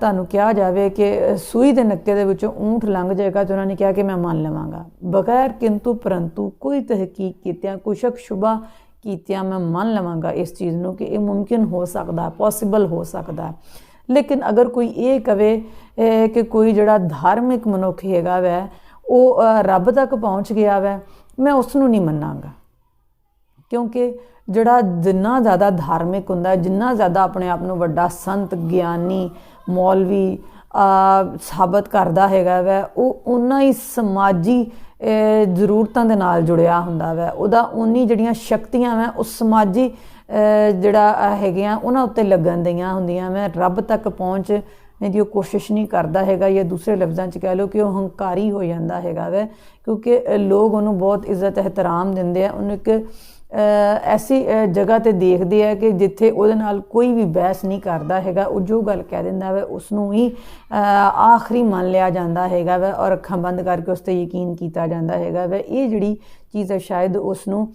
A: ਤੁਹਾਨੂੰ ਕਿਹਾ ਜਾਵੇ ਕਿ ਸੂਈ ਦੇ ਨੱਕੇ ਦੇ ਵਿੱਚੋਂ ਊਂਠ ਲੰਘ ਜਾਏਗਾ ਤਾਂ ਉਹਨਾਂ ਨੇ ਕਿਹਾ ਕਿ ਮੈਂ ਮੰਨ ਲਵਾਂਗਾ। ਬਗੈਰ ਕਿੰਤੂ ਪਰੰਤੂ ਕੋਈ ਤਹਿਕੀਕ ਕੀਤਿਆਂ ਕੋਈ ਸ਼ੱਕ ਸ਼ੁਬਾ ਕੀਤਿਆਂ ਮੈਂ ਮੰਨ ਲਵਾਂਗਾ ਇਸ ਚੀਜ਼ ਨੂੰ ਕਿ ਇਹ ਮੁਮਕਿਨ ਹੋ ਸਕਦਾ ਪੋਸੀਬਲ ਹੋ ਸਕਦਾ। ਲੇਕਿਨ ਅਗਰ ਕੋਈ ਇਹ ਕਵੇ ਕਿ ਕੋਈ ਜਿਹੜਾ ਧਾਰਮਿਕ ਮਨੁੱਖ ਹੈਗਾ ਵੈ, ਉਹ ਰੱਬ ਤੱਕ ਪਹੁੰਚ ਗਿਆ ਵੈ, ਮੈਂ ਉਸ ਨੂੰ ਨਹੀਂ ਮੰਨਾਂਗਾ। ਕਿਉਂਕਿ ਜਿਹੜਾ ਜਿੰਨਾ ਜ਼ਿਆਦਾ ਧਾਰਮਿਕ ਹੁੰਦਾ, ਜਿੰਨਾ ਜ਼ਿਆਦਾ ਆਪਣੇ ਆਪ ਨੂੰ ਵੱਡਾ ਸੰਤ, ਗਿਆਨੀ, ਮੌਲਵੀ ਸਾਬਤ ਕਰਦਾ ਹੈਗਾ ਵੈ, ਉਹ ਉਨਾ ਹੀ ਸਮਾਜੀ ਜ਼ਰੂਰਤਾਂ ਦੇ ਨਾਲ ਜੁੜਿਆ ਹੁੰਦਾ ਵੈ। ਉਹਦਾ ਉਨੀ ਜਿਹੜੀਆਂ ਸ਼ਕਤੀਆਂ ਵੈ, ਉਹ ਸਮਾਜੀ ਜਿਹੜਾ ਹੈਗੀਆਂ, ਉਹਨਾਂ ਉੱਤੇ ਲੱਗਣ ਦਈਆਂ ਹੁੰਦੀਆਂ ਵੈ। ਰੱਬ ਤੱਕ ਪਹੁੰਚ ਦੀ ਉਹ ਕੋਸ਼ਿਸ਼ ਨਹੀਂ ਕਰਦਾ ਹੈਗਾ ਜਾਂ ਦੂਸਰੇ ਲਫ਼ਜ਼ਾਂ 'ਚ ਕਹਿ ਲਓ ਕਿ ਉਹ ਹੰਕਾਰੀ ਹੋ ਜਾਂਦਾ ਹੈਗਾ ਵੈ। ਕਿਉਂਕਿ ਲੋਕ ਉਹਨੂੰ ਬਹੁਤ ਇੱਜ਼ਤ ehtaram ਦਿੰਦੇ ਆ। ਉਹਨੂੰ ਇੱਕ ਐਸੀ ਜਗ੍ਹਾ ਤੇ ਦੇਖਦੇ ਆ ਕਿ ਜਿੱਥੇ ਉਹਦੇ ਨਾਲ ਕੋਈ ਵੀ ਬਹਿਸ ਨਹੀਂ ਕਰਦਾ ਹੈਗਾ, ਉਹ ਜੋ ਗੱਲ ਕਹਿ ਦਿੰਦਾ ਵਾ ਉਸ ਨੂੰ ਹੀ ਆਖਰੀ ਮੰਨ ਲਿਆ ਜਾਂਦਾ ਹੈਗਾ ਵਾ ਔਰ ਅੱਖਾਂ ਬੰਦ ਕਰਕੇ ਉਸ ਤੇ ਯਕੀਨ ਕੀਤਾ ਜਾਂਦਾ ਹੈਗਾ ਵਾ। ਇਹ ਜਿਹੜੀ ਚੀਜ਼ ਹੈ ਸ਼ਾਇਦ ਉਸ ਨੂੰ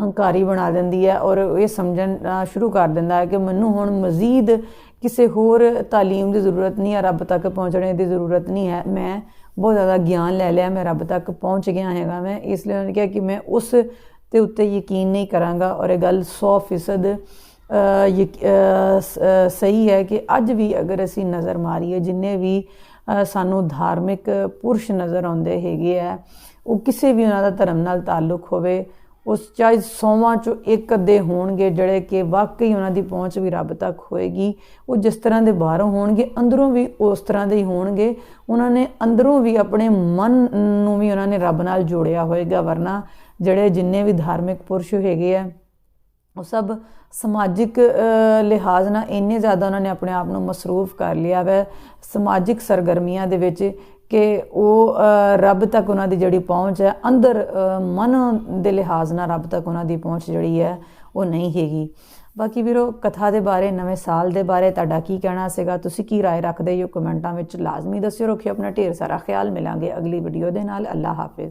A: ਹੰਕਾਰੀ ਬਣਾ ਦਿੰਦੀ ਹੈ ਔਰ ਇਹ ਸਮਝਣਾ ਸ਼ੁਰੂ ਕਰ ਦਿੰਦਾ ਹੈ ਕਿ ਮੈਨੂੰ ਹੁਣ ਮਜ਼ੀਦ ਕਿਸੇ ਹੋਰ ਤਾਲੀਮ ਦੀ ਜ਼ਰੂਰਤ ਨਹੀਂ ਹੈ ਰੱਬ ਤੱਕ ਪਹੁੰਚਣੇ ਦੀ ਜ਼ਰੂਰਤ ਨਹੀਂ ਹੈ। ਮੈਂ ਬਹੁਤ ਜ਼ਿਆਦਾ ਗਿਆਨ ਲੈ ਲਿਆ, ਮੈਂ ਰੱਬ ਤੱਕ ਪਹੁੰਚ ਗਿਆ ਹੈਗਾ ਮੈਂ ਇਸ ਲਈ ਉਹਨੇ ਕਿਹਾ ਕਿ ਮੈਂ ਉਸ ਤੇ ਉੱਤੇ ਯਕੀਨ ਨਹੀਂ ਕਰਾਂਗਾ ਔਰ ਇਹ ਗੱਲ 100% ਅ, ਸਹੀ ਹੈ ਕਿ ਅੱਜ ਵੀ ਅਗਰ ਅਸੀਂ ਨਜ਼ਰ ਮਾਰੀਏ ਜਿੰਨੇ ਵੀ ਸਾਨੂੰ ਧਾਰਮਿਕ ਪੁਰਸ਼ ਨਜ਼ਰ ਆਉਂਦੇ ਹੈਗੇ ਆ ਉਹ ਕਿਸੇ ਵੀ ਉਹਨਾਂ ਦਾ ਧਰਮ ਨਾਲ ਤਾਲੁਕ ਹੋਵੇ ਉਸ ਚਾਹੇ ਸੌਵਾਂ ਚੋਂ ਇੱਕ ਅੱਧੇ ਹੋਣਗੇ ਜਿਹੜੇ ਕਿ ਵਾਕਈ ਉਹਨਾਂ ਦੀ ਪਹੁੰਚ ਵੀ ਰੱਬ ਤੱਕ ਹੋਏਗੀ ਉਹ ਜਿਸ ਤਰ੍ਹਾਂ ਦੇ ਬਾਹਰੋਂ ਹੋਣਗੇ ਅੰਦਰੋਂ ਵੀ ਉਸ ਤਰ੍ਹਾਂ ਦੇ ਹੀ ਹੋਣਗੇ ਉਹਨਾਂ ਨੇ ਅੰਦਰੋਂ ਵੀ ਆਪਣੇ ਮਨ ਨੂੰ ਵੀ ਉਹਨਾਂ ਨੇ ਰੱਬ ਨਾਲ ਜੋੜਿਆ ਹੋਏਗਾ ਵਰਨਾ ਜਿਹੜੇ ਜਿੰਨੇ ਵੀ ਧਾਰਮਿਕ ਪੁਰਸ਼ ਹੈਗੇ ਆ ਉਹ ਸਭ ਸਮਾਜਿਕ ਅ, ਲਿਹਾਜ਼ ਨਾਲ ਇੰਨੇ ਜ਼ਿਆਦਾ ਉਹਨਾਂ ਨੇ ਆਪਣੇ ਆਪ ਨੂੰ ਮਸਰੂਫ ਕਰ ਲਿਆ ਵੈ ਸਮਾਜਿਕ ਸਰਗਰਮੀਆਂ ਦੇ ਵਿੱਚ ਕਿ ਉਹ ਅ, ਰੱਬ ਤੱਕ ਉਹਨਾਂ ਦੀ ਜਿਹੜੀ ਪਹੁੰਚ ਹੈ ਅੰਦਰ ਅ, ਮਨ ਦੇ ਲਿਹਾਜ਼ ਨਾਲ ਰੱਬ ਤੱਕ ਉਹਨਾਂ ਦੀ ਪਹੁੰਚ ਜਿਹੜੀ ਹੈ ਉਹ ਨਹੀਂ ਹੈਗੀ ਬਾਕੀ ਵੀਰੋ ਕਥਾ ਦੇ ਬਾਰੇ ਨਵੇਂ ਸਾਲ ਦੇ ਬਾਰੇ ਤੁਹਾਡਾ ਕੀ ਕਹਿਣਾ ਸੀਗਾ ਤੁਸੀਂ ਕੀ رائے ਰੱਖਦੇ ਹੋ ਕਮੈਂਟਾਂ ਵਿੱਚ ਲਾਜ਼ਮੀ ਦੱਸਿਓ ਰੱਖਿਓ ਆਪਣਾ ਢੇਰ ਸਾਰਾ ਖਿਆਲ ਮਿਲਾਂਗੇ ਅਗਲੀ ਵੀਡੀਓ ਦੇ ਨਾਲ ਅੱਲਾ ਹਾਫਿਜ਼